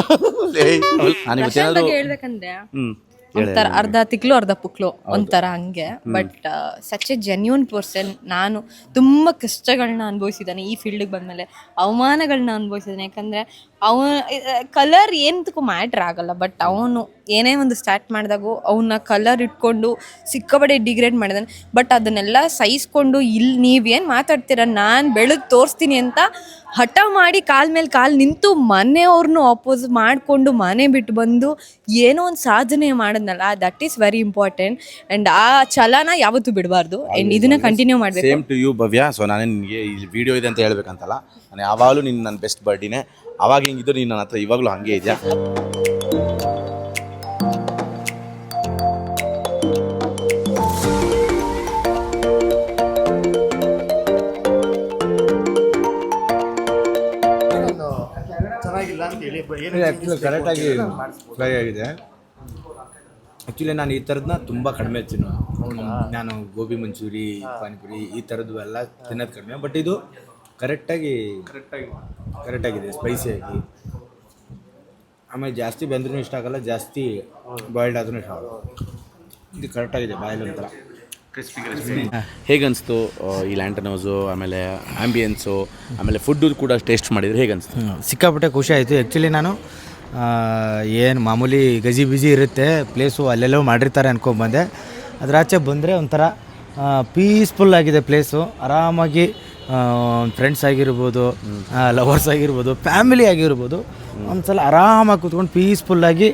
ನಾನು ಇವತ್ತೇನಾದರೂ ಹೇಳ್ಬೇಕಂದ್ರೆ ಹ್ಞೂ ಒಂಥರ ಅರ್ಧ ತಿಕ್ಲು ಅರ್ಧ ಪುಕ್ಲು ಒಂಥರ ಹಂಗೆ. But such a genuine person ನಾನು ತುಂಬ ಕಷ್ಟಗಳನ್ನ ಅನುಭವಿಸಿದ್ದಾನೆ ಈ ಫೀಲ್ಡಿಗೆ ಬಂದಮೇಲೆ. ಅವಮಾನಗಳನ್ನ ಅನುಭವಿಸಿದ್ದಾನೆ. ಯಾಕಂದರೆ ಅವ ಕಲರ್ ಏನದಕ್ಕೂ ಮ್ಯಾಟ್ರ್ ಆಗಲ್ಲ. ಬಟ್ ಅವನು ಏನೇ ಒಂದು ಸ್ಟಾರ್ಟ್ ಮಾಡಿದಾಗೂ ಅವನ್ನ ಕಲರ್ ಇಟ್ಕೊಂಡು ಸಿಕ್ಕಬಡೆ ಡಿಗ್ರೇಡ್ ಮಾಡಿದಾನೆ. ಬಟ್ ಅದನ್ನೆಲ್ಲ ಸಹಿಸ್ಕೊಂಡು ಇಲ್ಲಿ ನೀವೇನು ಮಾತಾಡ್ತೀರ? ನಾನು ಬೆಳೆದು ತೋರಿಸ್ತೀನಿ ಅಂತ ಹಠ ಮಾಡಿ ಕಾಲ್ ಮೇಲೆ ಕಾಲು ನಿಂತು ಮನೆಯವ್ರನ್ನೂ ಅಪೋಸ್ ಮಾಡಿಕೊಂಡು ಮನೆ ಬಿಟ್ಟು ಬಂದು ಏನೋ ಒಂದು ಸಾಧನೆ ಮಾಡಿದ್ನಲ್ಲ that is very important and ಆ ಛಲನ ಯಾವತ್ತೂ ಬಿಡಬಾರ್ದು. ಆ್ಯಂಡ್ ಇದನ್ನ ಕಂಟಿನ್ಯೂ ಮಾಡಬೇಕು. Same to you Bhavya. So ನಾನು ನಿನಗೆ ಇಲ್ಲಿ ವಿಡಿಯೋ ಇದೆ ಅಂತ ಹೇಳ್ಬೇಕಂತಲ್ಲ. ನಾನು ಯಾವಾಗಲೂ ನಿನ್ನ ನನ್ನ ಬೆಸ್ಟ್ ಬರ್ಡಿನೇ ಅವಾಗ ಹಿಂಗಿದ್ರು ನೀನು ನನ್ನ ಹತ್ರ ಇವಾಗಲೂ ಹಾಗೆ ಇದೆಯಾ? ಹೇಳಿ ಕರೆಕ್ಟಾಗಿ ಫ್ರೈ ಆಗಿದೆ. ಆ್ಯಕ್ಚುಲಿ ನಾನು ಈ ಥರದನ್ನ ತುಂಬ ಕಡಿಮೆ ತಿನ್ನು ನಾನು ಗೋಬಿ ಮಂಚೂರಿ ಪಾನಿಪುರಿ ಈ ಥರದ್ದು ಎಲ್ಲ ತಿನ್ನೋದು ಕಡಿಮೆ. ಬಟ್ ಇದು ಕರೆಕ್ಟಾಗಿ ಕರೆಕ್ಟಾಗಿ ಕರೆಕ್ಟಾಗಿದೆ ಸ್ಪೈಸಿಯಾಗಿ ಆಮೇಲೆ ಜಾಸ್ತಿ ಬೆಂದ್ರೂ ಇಷ್ಟ ಆಗಲ್ಲ ಜಾಸ್ತಿ ಬಾಯ್ಲ್ಡ್ ಆದ್ರೂ ಇಷ್ಟ ಆಗಲ್ಲ. ಇದು ಕರೆಕ್ಟಾಗಿದೆ ಬಾಯ್ಲ್ ಒಂಥರ. ಹೇಗನ್ನಿಸ್ತು ಈ ಲ್ಯಾಂಟನ್ ಹೌಸು ಆಮೇಲೆ ಆ್ಯಂಬಿಯನ್ಸು ಆಮೇಲೆ ಫುಡ್ಡು ಕೂಡ ಟೇಸ್ಟ್ ಮಾಡಿದ್ರೆ ಹೇಗನ್ಸ್ತು? ಸಿಕ್ಕಾಪಟ್ಟೆ ಖುಷಿ ಆಯಿತು. ಆ್ಯಕ್ಚುಲಿ ನಾನು ಏನು ಮಾಮೂಲಿ ಗಜಿ ಬಿಜಿ ಇರುತ್ತೆ ಪ್ಲೇಸು ಅಲ್ಲೆಲ್ಲೋ ಮಾಡಿರ್ತಾರೆ ಅನ್ಕೊಂಬಂದೆ ಅದ್ರ ಆಚೆ ಬಂದರೆ ಒಂಥರ ಪೀಸ್ಫುಲ್ ಆಗಿದೆ ಪ್ಲೇಸು ಆರಾಮಾಗಿ ಫ್ರೆಂಡ್ಸ್ ಆಗಿರ್ಬೋದು ಲವರ್ಸ್ ಆಗಿರ್ಬೋದು ಫ್ಯಾಮಿಲಿ ಆಗಿರ್ಬೋದು. ಒಂದ್ಸಲ ಆರಾಮಾಗಿ ಕೂತ್ಕೊಂಡು ಪೀಸ್ಫುಲ್ಲಾಗಿ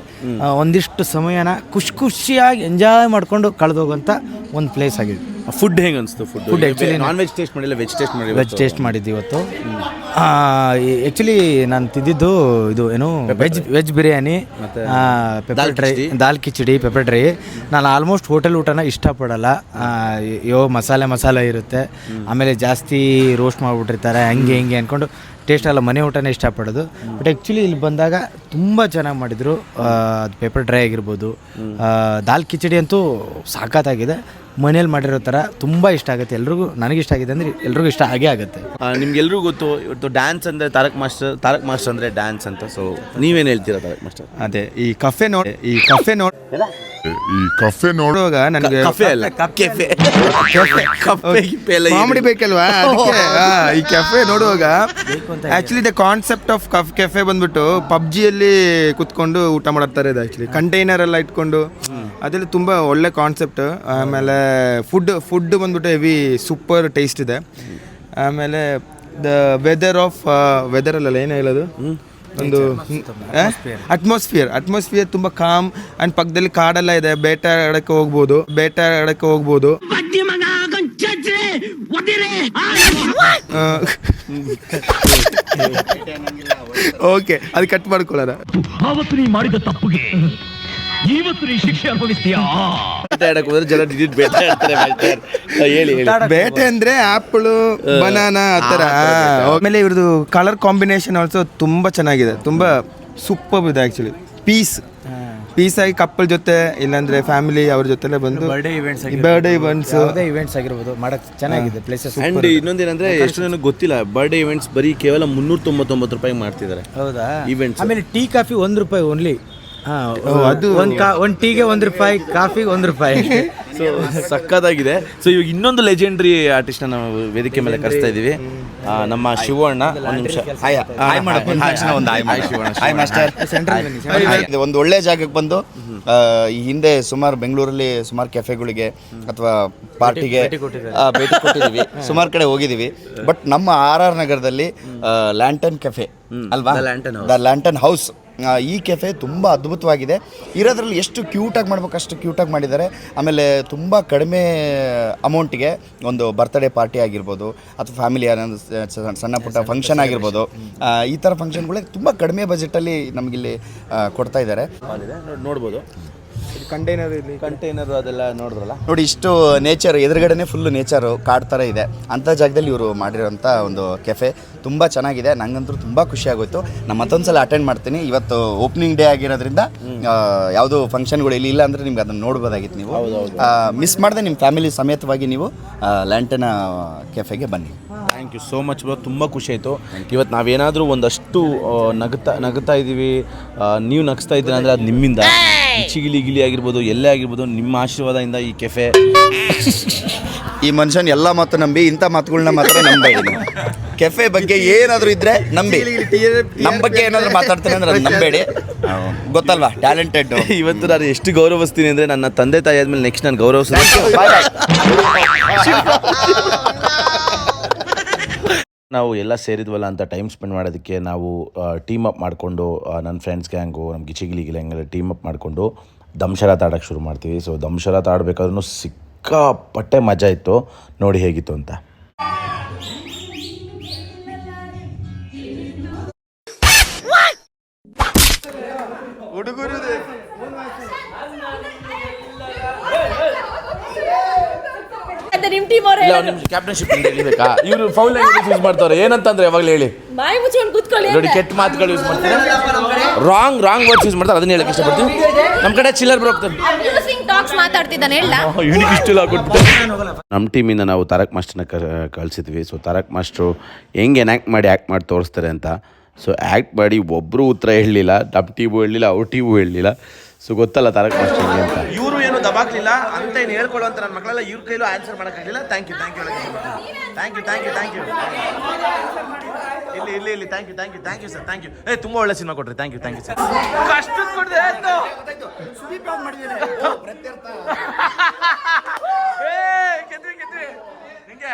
ಒಂದಿಷ್ಟು ಸಮಯನ ಖುಷಿ ಖುಷಿಯಾಗಿ ಎಂಜಾಯ್ ಮಾಡ್ಕೊಂಡು ಕಳೆದೋಗುವಂಥ ಒಂದು ಪ್ಲೇಸ್ ಆಗಿದೆ. ಫುಡ್ ಹೇಗೆ ಅನಿಸ್ತು ಫುಡ್ ನಾನ್ ವೆಜ್ ಟೇಸ್ಟ್ ಮಾಡಿಲ್ಲ ವೆಜ್ ಟೇಸ್ಟ್ ಮಾಡಿ ವೆಜ್ ಟೇಸ್ಟ್ ಮಾಡಿದ್ದು ಇವತ್ತು. ಆ್ಯಕ್ಚುಲಿ ನಾನು ತಿಂದಿದ್ದು ಇದು ಏನು veg veg biryani pepper dry dal khichdi pepper dry ನಾನು ಆಲ್ಮೋಸ್ಟ್ ಹೋಟೆಲ್ ಊಟನ ಇಷ್ಟಪಡಲ್ಲ. ಯೋ ಮಸಾಲೆ ಮಸಾಲೆ ಇರುತ್ತೆ. ಆಮೇಲೆ ಜಾಸ್ತಿ ರೋಸ್ಟ್ ಮಾಡಿಬಿಟ್ಟಿರ್ತಾರೆ ಹಂಗೆ ಹಿಂಗೆ ಅಂದ್ಕೊಂಡು ಟೇಸ್ಟ್ ಎಲ್ಲ ಮನೆ ಊಟನೇ ಇಷ್ಟಪಡೋದು. ಬಟ್ ಆ್ಯಕ್ಚುಲಿ ಇಲ್ಲಿ ಬಂದಾಗ ತುಂಬ ಚೆನ್ನಾಗಿ ಮಾಡಿದರು. ಅದು ಪೇಪರ್ ಡ್ರೈ ಆಗಿರ್ಬೋದು. ಆ, ದಾಲ್ ಕಿಚಡಿ ಅಂತೂ ಸಾಕತ್ತಾಗಿದೆ ಮನೇಲಿ ಮಾಡಿರೋ ಥರ ತುಂಬ ಇಷ್ಟ ಆಗುತ್ತೆ. ಎಲ್ರಿಗೂ ನನಗೆ ಇಷ್ಟ ಆಗಿದೆ ಅಂದರೆ ಎಲ್ರಿಗೂ ಇಷ್ಟ ಆಗೇ ಆಗುತ್ತೆ. ನಿಮ್ಗೆಲ್ರಿಗೂ ಗೊತ್ತು ಇವತ್ತು ಡ್ಯಾನ್ಸ್ ಅಂದರೆ ತಾರಕ್ ಮಾಸ್ಟರ್ ತಾರಕ್ ಮಾಸ್ಟರ್ ಅಂದರೆ ಡ್ಯಾನ್ಸ್ ಅಂತ. ಸೊ ನೀವೇನು ಹೇಳ್ತೀರಾ ತಾರಕ್ ಮಾಸ್ಟರ್? ಅದೇ ಈ ಕಫೆ ನೋಡಿ ಈ ಕಫೆ ನೋಡಿ ಈ ಕಫೆ ನೋಡುವಾಗ ನನಗೆ ಕಫೆ ಅಲ್ಲ ಕೆಫೆ ಕಫೆ ಗಿಫೆ ಎಲ್ಲ ಕಾಮಿಡಿ ಬೇಕಲ್ವಾ? ಅದಕ್ಕೆ ಆ, ಈ ಕೆಫೆ ನೋಡುವಾಗ ಆಕ್ಚುಲಿ ದ ಕಾನ್ಸೆಪ್ಟ್ ಆಫ್ ಕಫ್ ಕೆಫೆ ಬಂದ್ಬಿಟ್ಟು ಪಬ್ಜಿಯಲ್ಲಿ ಕುತ್ಕೊಂಡು ಊಟ ಮಾಡ್ತಾರೆ ಇದು ಆಕ್ಚುಲಿ ಕಂಟೈನರ್ ಎಲ್ಲ ಇಟ್ಕೊಂಡು. ಅದೆಲ್ಲ ತುಂಬ ಒಳ್ಳೆ ಕಾನ್ಸೆಪ್ಟ್ ಆಮೇಲೆ ಫುಡ್ ಫುಡ್ ಬಂದ್ಬಿಟ್ಟು ಹೆವಿ ಸೂಪರ್ ಟೇಸ್ಟ್ ಇದೆ. ಆಮೇಲೆ ದ ವೆದರ್ ಆಫ್ ವೆದರ್ ಅಲ್ಲ ಏನು ಹೇಳೋದು? ಒಂದು ಅಟ್ಮಾಸ್ಫಿಯರ್ ಅಟ್ಮಾಸ್ಫಿಯರ್ ತುಂಬ ಕಾಮ್ ಅಂಡ್ ಪಕ್ಕದಲ್ಲಿ ಕಾಡೆಲ್ಲ ಇದೆ. ಬೇಟೆ ಆಡಕ್ಕೆ ಹೋಗ್ಬೋದು. ಬೇಟೆ ಆಡಕ್ಕೆ ಹೋಗ್ಬೋದು. ಓಕೆ ಅದು ಕಟ್ ಮಾಡ್ಕೊಳ್ಳೋಣ. ಮಾಡಿದ ತಪ್ಪುಗೆ. ಇವತ್ತು ನೀ ಶಿಕ್ಷೆ ಅನುಭವಿಸ್ತೀಯಾ? ಬೇಟೆ ಆಡಕ್ಕೆ ಹೋದ್ರೆ ಜನ ಡಿಡಿಟ್ ಬೇಟೆ ಆಡ್ತಾರೆ. ಹೇಳಿ ಹೇಳಿ. ಬೇಟೆ ಅಂದ್ರೆ ಆಪಲ್ ಬನಾನಾ ಆ ಥರ. ಆಮೇಲೆ ಇವ್ರದ್ದು ಕಲರ್ ಕಾಂಬಿನೇಷನ್ ಆಲ್ಸೋ ತುಂಬಾ ಚೆನ್ನಾಗಿದೆ. ತುಂಬಾ ಸೂಪರ್ ಇದೆ ಆಕ್ಚುಲಿ ಪೀಸ್ ಪೀಸ್ ಆಗಿ ಕಪ್ಪಲ್ ಜೊತೆ ಇಲ್ಲಾಂದ್ರೆ ಫ್ಯಾಮಿಲಿ ಅವ್ರ ಜೊತೆಲೆ ಬಂದು ಬರ್ಡೇ ಇವೆಂಟ್ಸ್ ಬರ್ಡೇ ಇವೆಂಟ್ಸ್ ಯಾವುದೇ ಇವೆಂಟ್ಸ್ ಆಗಿರ್ಬೋದು ಮಾಡಕ್ಕೆ ಚೆನ್ನಾಗಿದೆ ಪ್ಲೇಸಸ್ ಅಂಡ್ ಇನ್ನೊಂದೇನಂದ್ರೆ ಎಷ್ಟು ನನಗೆ ಗೊತ್ತಿಲ್ಲ ಬರ್ಡೇ ಇವೆಂಟ್ಸ್ ಬರೀ ಕೇವಲ ಮುನ್ನೂರ ತೊಂಬತ್ತೊಂಬತ್ತು ರೂಪಾಯಿ ಮಾಡ್ತಿದ್ದಾರೆ. ಹೌದಾ? ಇವೆಂಟ್ಸ್ ಆಮೇಲೆ ಟೀ ಕಾಫಿ ಒಂದ್ ರೂಪಾಯಿ ಓನ್ಲಿ ಅದು- ಅದು ಒಂದು ಕಾ ಒಂದು ಟೀಗೆ ಒಂದು ರೂಪಾಯಿ ಕಾಫಿಗೆ ಒಂದು ರೂಪಾಯಿ. ಸೊ ಸಕ್ಕತ್ತಾಗಿದೆ ಸೊ ಇವಾಗ ಇನ್ನೊಂದು ಲೆಜೆಂಡ್ರಿ ಆರ್ಟಿಸ್ಟ್ ನಾವು ವೇದಿಕೆ ಮೇಲೆ ಕರೆಸ್ತಾ ಇದೀವಿ ಆ, ನಮ್ಮ ಶಿವಣ್ಣ ಒಂದು ನಿಮಿಷ. ಹಾಯ್ ಹಾಯ್ ಮಾಡಪ್ಪ ಒಂದು ಹಾಯ್ ಶಿವಣ್ಣ ಹಾಯ್ ಮಾಸ್ಟರ್ ಇದು ಒಂದು ಒಳ್ಳೆ ಜಾಗಕ್ಕೆ ಬಂದು ಆ, ಈ ಹಿಂದೆ ಸುಮಾರು ಬೆಂಗಳೂರಲ್ಲಿ ಸುಮಾರು ಕೆಫೆಗಳಿಗೆ ಅಥವಾ ಪಾರ್ಟಿಗೆ ಆ, ಭೇಟಿ ಕೊಟ್ಟಿದ್ದೀವಿ. ಸುಮಾರು ಕಡೆ ಹೋಗಿದ್ದೀವಿ. ಬಟ್ ನಮ್ಮ ಆರ್ ಆರ್ ನಗರದಲ್ಲಿ ಲ್ಯಾಂಟನ್ ಕೆಫೆ ಅಲ್ವಾ? ದ ಲ್ಯಾಂಟನ್ ಹೌಸ್ ಈ ಕೆಫೆ ತುಂಬ ಅದ್ಭುತವಾಗಿದೆ. ಇರೋದ್ರಲ್ಲಿ ಎಷ್ಟು ಕ್ಯೂಟಾಗಿ ಮಾಡ್ಬೇಕು ಅಷ್ಟು ಕ್ಯೂಟಾಗಿ ಮಾಡಿದ್ದಾರೆ. ಆಮೇಲೆ ತುಂಬ ಕಡಿಮೆ ಅಮೌಂಟಿಗೆ ಒಂದು ಬರ್ತ್ಡೇ ಪಾರ್ಟಿ ಆಗಿರ್ಬೋದು ಅಥವಾ ಫ್ಯಾಮಿಲಿ ಏನೊಂದು ಸಣ್ಣ ಪುಟ್ಟ ಫಂಕ್ಷನ್ ಆಗಿರ್ಬೋದು. ಈ ಥರ ಫಂಕ್ಷನ್ಗಳಿಗೆ ತುಂಬ ಕಡಿಮೆ ಬಜೆಟಲ್ಲಿ ನಮಗಿಲ್ಲಿ ಕೊಡ್ತಾ ಇದ್ದಾರೆ. ನೋಡ್- ನೋಡ್ಬೋದು. ಕಂಟೈನರ್ ಇರಲಿ ಕಂಟೈನರ್ ಅದೆಲ್ಲ ನೋಡಿದ್ರಲ್ಲ? ನೋಡಿ ಇಷ್ಟು ನೇಚರ್ ಎದುರುಗಡೆನೆ ಫುಲ್ ನೇಚರು ಕಾಡ್ ಥರ ಇದೆ. ಅಂಥ ಜಾಗದಲ್ಲಿ ಇವರು ಮಾಡಿರೋಂಥ ಒಂದು ಕೆಫೆ ತುಂಬ ಚೆನ್ನಾಗಿದೆ. ನಂಗಂತೂ ತುಂಬ ಖುಷಿ ಆಗೋಯ್ತು. ನಾನು ಮತ್ತೊಂದು ಸಲ ಅಟೆಂಡ್ ಮಾಡ್ತೀನಿ. ಇವತ್ತು ಓಪನಿಂಗ್ ಡೇ ಆಗಿರೋದ್ರಿಂದ ಯಾವುದು ಫಂಕ್ಷನ್ಗಳು ಇಲ್ಲಿ ಇಲ್ಲ ಅಂದರೆ ನಿಮ್ಗೆ ಅದನ್ನು ನೋಡ್ಬೋದಾಗಿತ್ತು ನೀವು. ಮಿಸ್ ಮಾಡದೆ ನಿಮ್ಮ ಫ್ಯಾಮಿಲಿ ಸಮೇತವಾಗಿ ನೀವು ಲ್ಯಾಂಟನ ಕೆಫೆಗೆ ಬನ್ನಿ. Thank you so much bro ತುಂಬ ಖುಷಿ ಆಯಿತು. ಇವತ್ತು ನಾವೇನಾದರೂ ಒಂದಷ್ಟು ನಗುತ್ತಾ ನಗುತ್ತಾ ನಗ್ತಾ ಇದ್ದೀವಿ ನೀವು ನಗಿಸ್ತಾ ಇದ್ದೀರ ಅಂದರೆ ಅದು ನಿಮ್ಮಿಂದ. ಚಿಗಿಲಿ ಗಿಲಿ ಆಗಿರ್ಬೋದು ಎಲ್ಲೇ ಆಗಿರ್ಬೋದು ನಿಮ್ಮ ಆಶೀರ್ವಾದದಿಂದ ಈ ಕೆಫೆ. ಈ ಮನುಷ್ಯನ ಎಲ್ಲ ಮಾತು ನಂಬಿ ಇಂಥ ಮಾತುಗಳನ್ನ ಮಾತ್ರ ನಂಬೇಡಿ ಕೆಫೆ ಬಗ್ಗೆ ಏನಾದರೂ ಇದ್ರೆ ನಂಬಿ. ನಮ್ಮ ಬಗ್ಗೆ ಏನಾದರೂ ಮಾತಾಡ್ತೀನಿ ಅಂದ್ರೆ ಅದು ನಂಬೇಡಿ. ಗೊತ್ತಲ್ವಾ? ಟ್ಯಾಲೆಂಟೆಡ್ ಇವತ್ತು ನಾನು ಎಷ್ಟು ಗೌರವಿಸ್ತೀನಿ ಅಂದರೆ ನನ್ನ ತಂದೆ ತಾಯಿ ಆದಮೇಲೆ ನೆಕ್ಸ್ಟ್ ನಾನು ಗೌರವಿಸ್ತೀನಿ ನಾವು ಎಲ್ಲ ಸೇರಿದ್ವಲ್ಲ ಅಂತ ಟೈಮ್ ಸ್ಪೆಂಡ್ ಮಾಡೋದಕ್ಕೆ ನಾವು ಟೀಮ್ ಅಪ್ ಮಾಡಿಕೊಂಡು ನನ್ನ ಫ್ರೆಂಡ್ಸ್ ಗ್ಯಾಂಗು ನಮ್ಮ ಗಿಚಿಗಿಲಿ ಗಿಲಂಗೆಲ್ಲ ಟೀಮ್ ಅಪ್ ಮಾಡಿಕೊಂಡು ದಂಶರಾತ್ ಆಡೋಕ್ಕೆ ಶುರು ಮಾಡ್ತೀವಿ. ಸೊ ದಂಶರಾತ್ ಆಡಬೇಕಾದ್ರೂ ಸಿಕ್ಕಾಪಟ್ಟೆ ಮಜಾ ಇತ್ತು. ನೋಡಿ ಹೇಗಿತ್ತು ಅಂತ. ಅವ್ರ ನಿಮ್ಗೆ ಕ್ಯಾಪ್ಟನ್ಶಿಪ್ ಹೇಳಿಬೇಕಾ? ಇವರು ಫೌಲ್ ಲ್ಯಾಂಗ್ವೇಜ್ ಯೂಸ್ ಮಾಡ್ತಾರೆ ಏನಂತಂದ್ರೆ ಯಾವಾಗಲೂ ಹೇಳಿ. ಬಾಯಿ ಮುಚ್ಕೊಂಡು ಕೂತ್ಕೊಳ್ಳಿ ನೋಡಿ ಕೆಟ್ಟ ಮಾತುಗಳು ಯೂಸ್ ಮಾಡ್ತಾರೆ. ರಾಂಗ್ ರಾಂಗ್ ವರ್ಡ್ಸ್ ಯೂಸ್ ಮಾಡ್ತಾರೆ ಅದನ್ನ ಹೇಳಕ್ಕೆ ಇಷ್ಟಪಡ್ತೀವಿ ನಮ್ಮ ಕಡೆ ಚಿಲ್ಲರ್ ಹೋಗ್ತಾರೆ ಅಬ್ಯೂಸಿಂಗ್ ಟಾಕ್ಸ್ ಮಾತಾಡ್ತಿದ್ದಾನೆ ಹೇಳ. ಇವನಿಗೆ ಇಷ್ಟೆಲ್ಲ ನಮ್ಮ ಟೀಮಿಂದ ನಾವು ತಾರಕ್ ಮಾಸ್ಟರ್ನ ಕಳಿಸಿದ್ವಿ. ಸೊ ತಾರಕ್ ಮಾಸ್ಟ್ರು ಹೆಂಗೆ ಎನ್ಯಾಕ್ಟ್ ಮಾಡಿ ಆ್ಯಕ್ಟ್ ಮಾಡಿ ತೋರಿಸ್ತಾರೆ ಅಂತ. ಸೊ ಆ್ಯಕ್ಟ್ ಮಾಡಿ ಒಬ್ಬರು ಉತ್ತರ ಹೇಳಲಿಲ್ಲ ನಮ್ಮ ಟೀಮು ಹೇಳಲಿಲ್ಲ ಅವ್ರ ಟೀಮು ಹೇಳಲಿಲ್ಲ. ಸೊ ಗೊತ್ತಲ್ಲ ತಾರಕ್ ಮಾಸ್ಟರ್ ಹೆಂಗೆ ಅಂತ. ದಬಾಕ್ಲಿಲ್ಲ ಅಂತ ಏನು ಹೇಳ್ಕೊಳ್ಳುವಂತ ನನ್ನ ಮಕ್ಕಳೆಲ್ಲ ಇವ್ರ ಕೈಲೂ ಆನ್ಸರ್ ಮಾಡೋಕ್ಕಾಗಲಿಲ್ಲ thank you thank you thank you thank you thank you ಇಲ್ಲಿ ಇಲ್ಲಿ ಇಲ್ಲಿ thank you thank you thank you sir thank you ಏ ತುಂಬ ಒಳ್ಳೆ ಸಿನಿಮಾ ಕೊಟ್ರಿ. Thank you thank you sir ಕಷ್ಟ ಕೊಡ್ದೆ ಏ. ನಿಂಗೆ.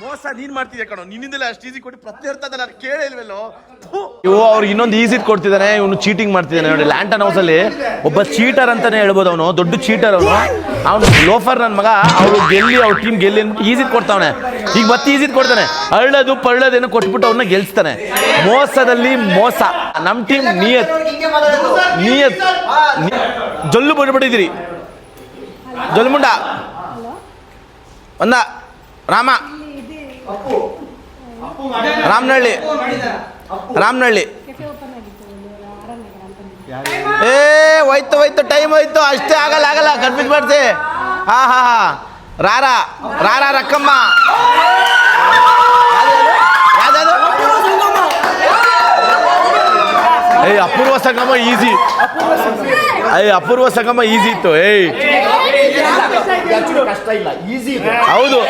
ಮೋಸ ನೀನ್ ಮಾಡ್ತಿದ್ಯ ಕಣೋ? ನಿನ್ನಿಂದಲೇ ಅಷ್ಟು ಈಸಿ ಕೊಟ್ಟು ಪ್ರತ್ಯರ್ಥ ನಾನು ಕೇಳೇ ಇಲ್ವಲ್ಲೋ? ಇವು ಅವ್ರು ಇನ್ನೊಂದು ಈಸಿ ಕೊಡ್ತಿದ್ದಾನೆ ಇವನು ಚೀಟಿಂಗ್ ಮಾಡ್ತಿದ್ದಾನೆ ನೋಡಿ ಲ್ಯಾಂಟನ್ ಹೌಸ್ ಅಲ್ಲಿ ಒಬ್ಬ ಚೀಟರ್ ಅಂತಾನೆ ಹೇಳ್ಬೋದು ಅವನು, ದೊಡ್ಡ ಚೀಟರ್ ಅವನು. ಅವನು ಲೋಫರ್ ನನ್ನ ಮಗ ಅವ್ರು ಗೆಲ್ಲಿ ಅವ್ರ ಟೀಮ್ ಗೆಲ್ಲಿ ಈಸಿ ಕೊಡ್ತಾವನೆ. ಈಗ ಮತ್ತೆ ಈಸಿ ಕೊಡ್ತಾನೆ. ಅಳ್ಳದು ಪಳ್ಳದೇನು ಕೊಟ್ಬಿಟ್ಟು ಅವ್ರನ್ನ ಗೆಲ್ಸ್ತಾನೆ. ಮೋಸದಲ್ಲಿ ಮೋಸ. ನಮ್ಮ ಟೀಮ್ ನಿಯತ್. ನಿಯತ್. ನಿ- ಜೊಲ್ಲು ಮುಂಡ. ಒಂದ. ರಾಮ. ರಾಮನಹಳ್ಳಿ. ರಾಮನಹಳ್ಳಿ. ಏ ಹೋಯ್ತು ಹೋಯ್ತು ಟೈಮ್ ಹೋಯ್ತು. ಅಷ್ಟೇ ಆಗಲ್ಲ ಆಗಲ್ಲ. ಕನ್ಫ್ಯೂಸ್ ಮಾಡ್ತಿ. ಹಾ ಹಾ ಹಾ. ರಾರ ರಾರ ರಕ್ಕಮ್ಮ? ಏಯ್ ಅಪೂರ್ವ ಸಂಗಮ ಈಸಿ ಏಯ್ ಅಪೂರ್ವ ಸಂಗಮ ಈಸಿ ಇತ್ತು. ಏಯ್. ಹೌದು.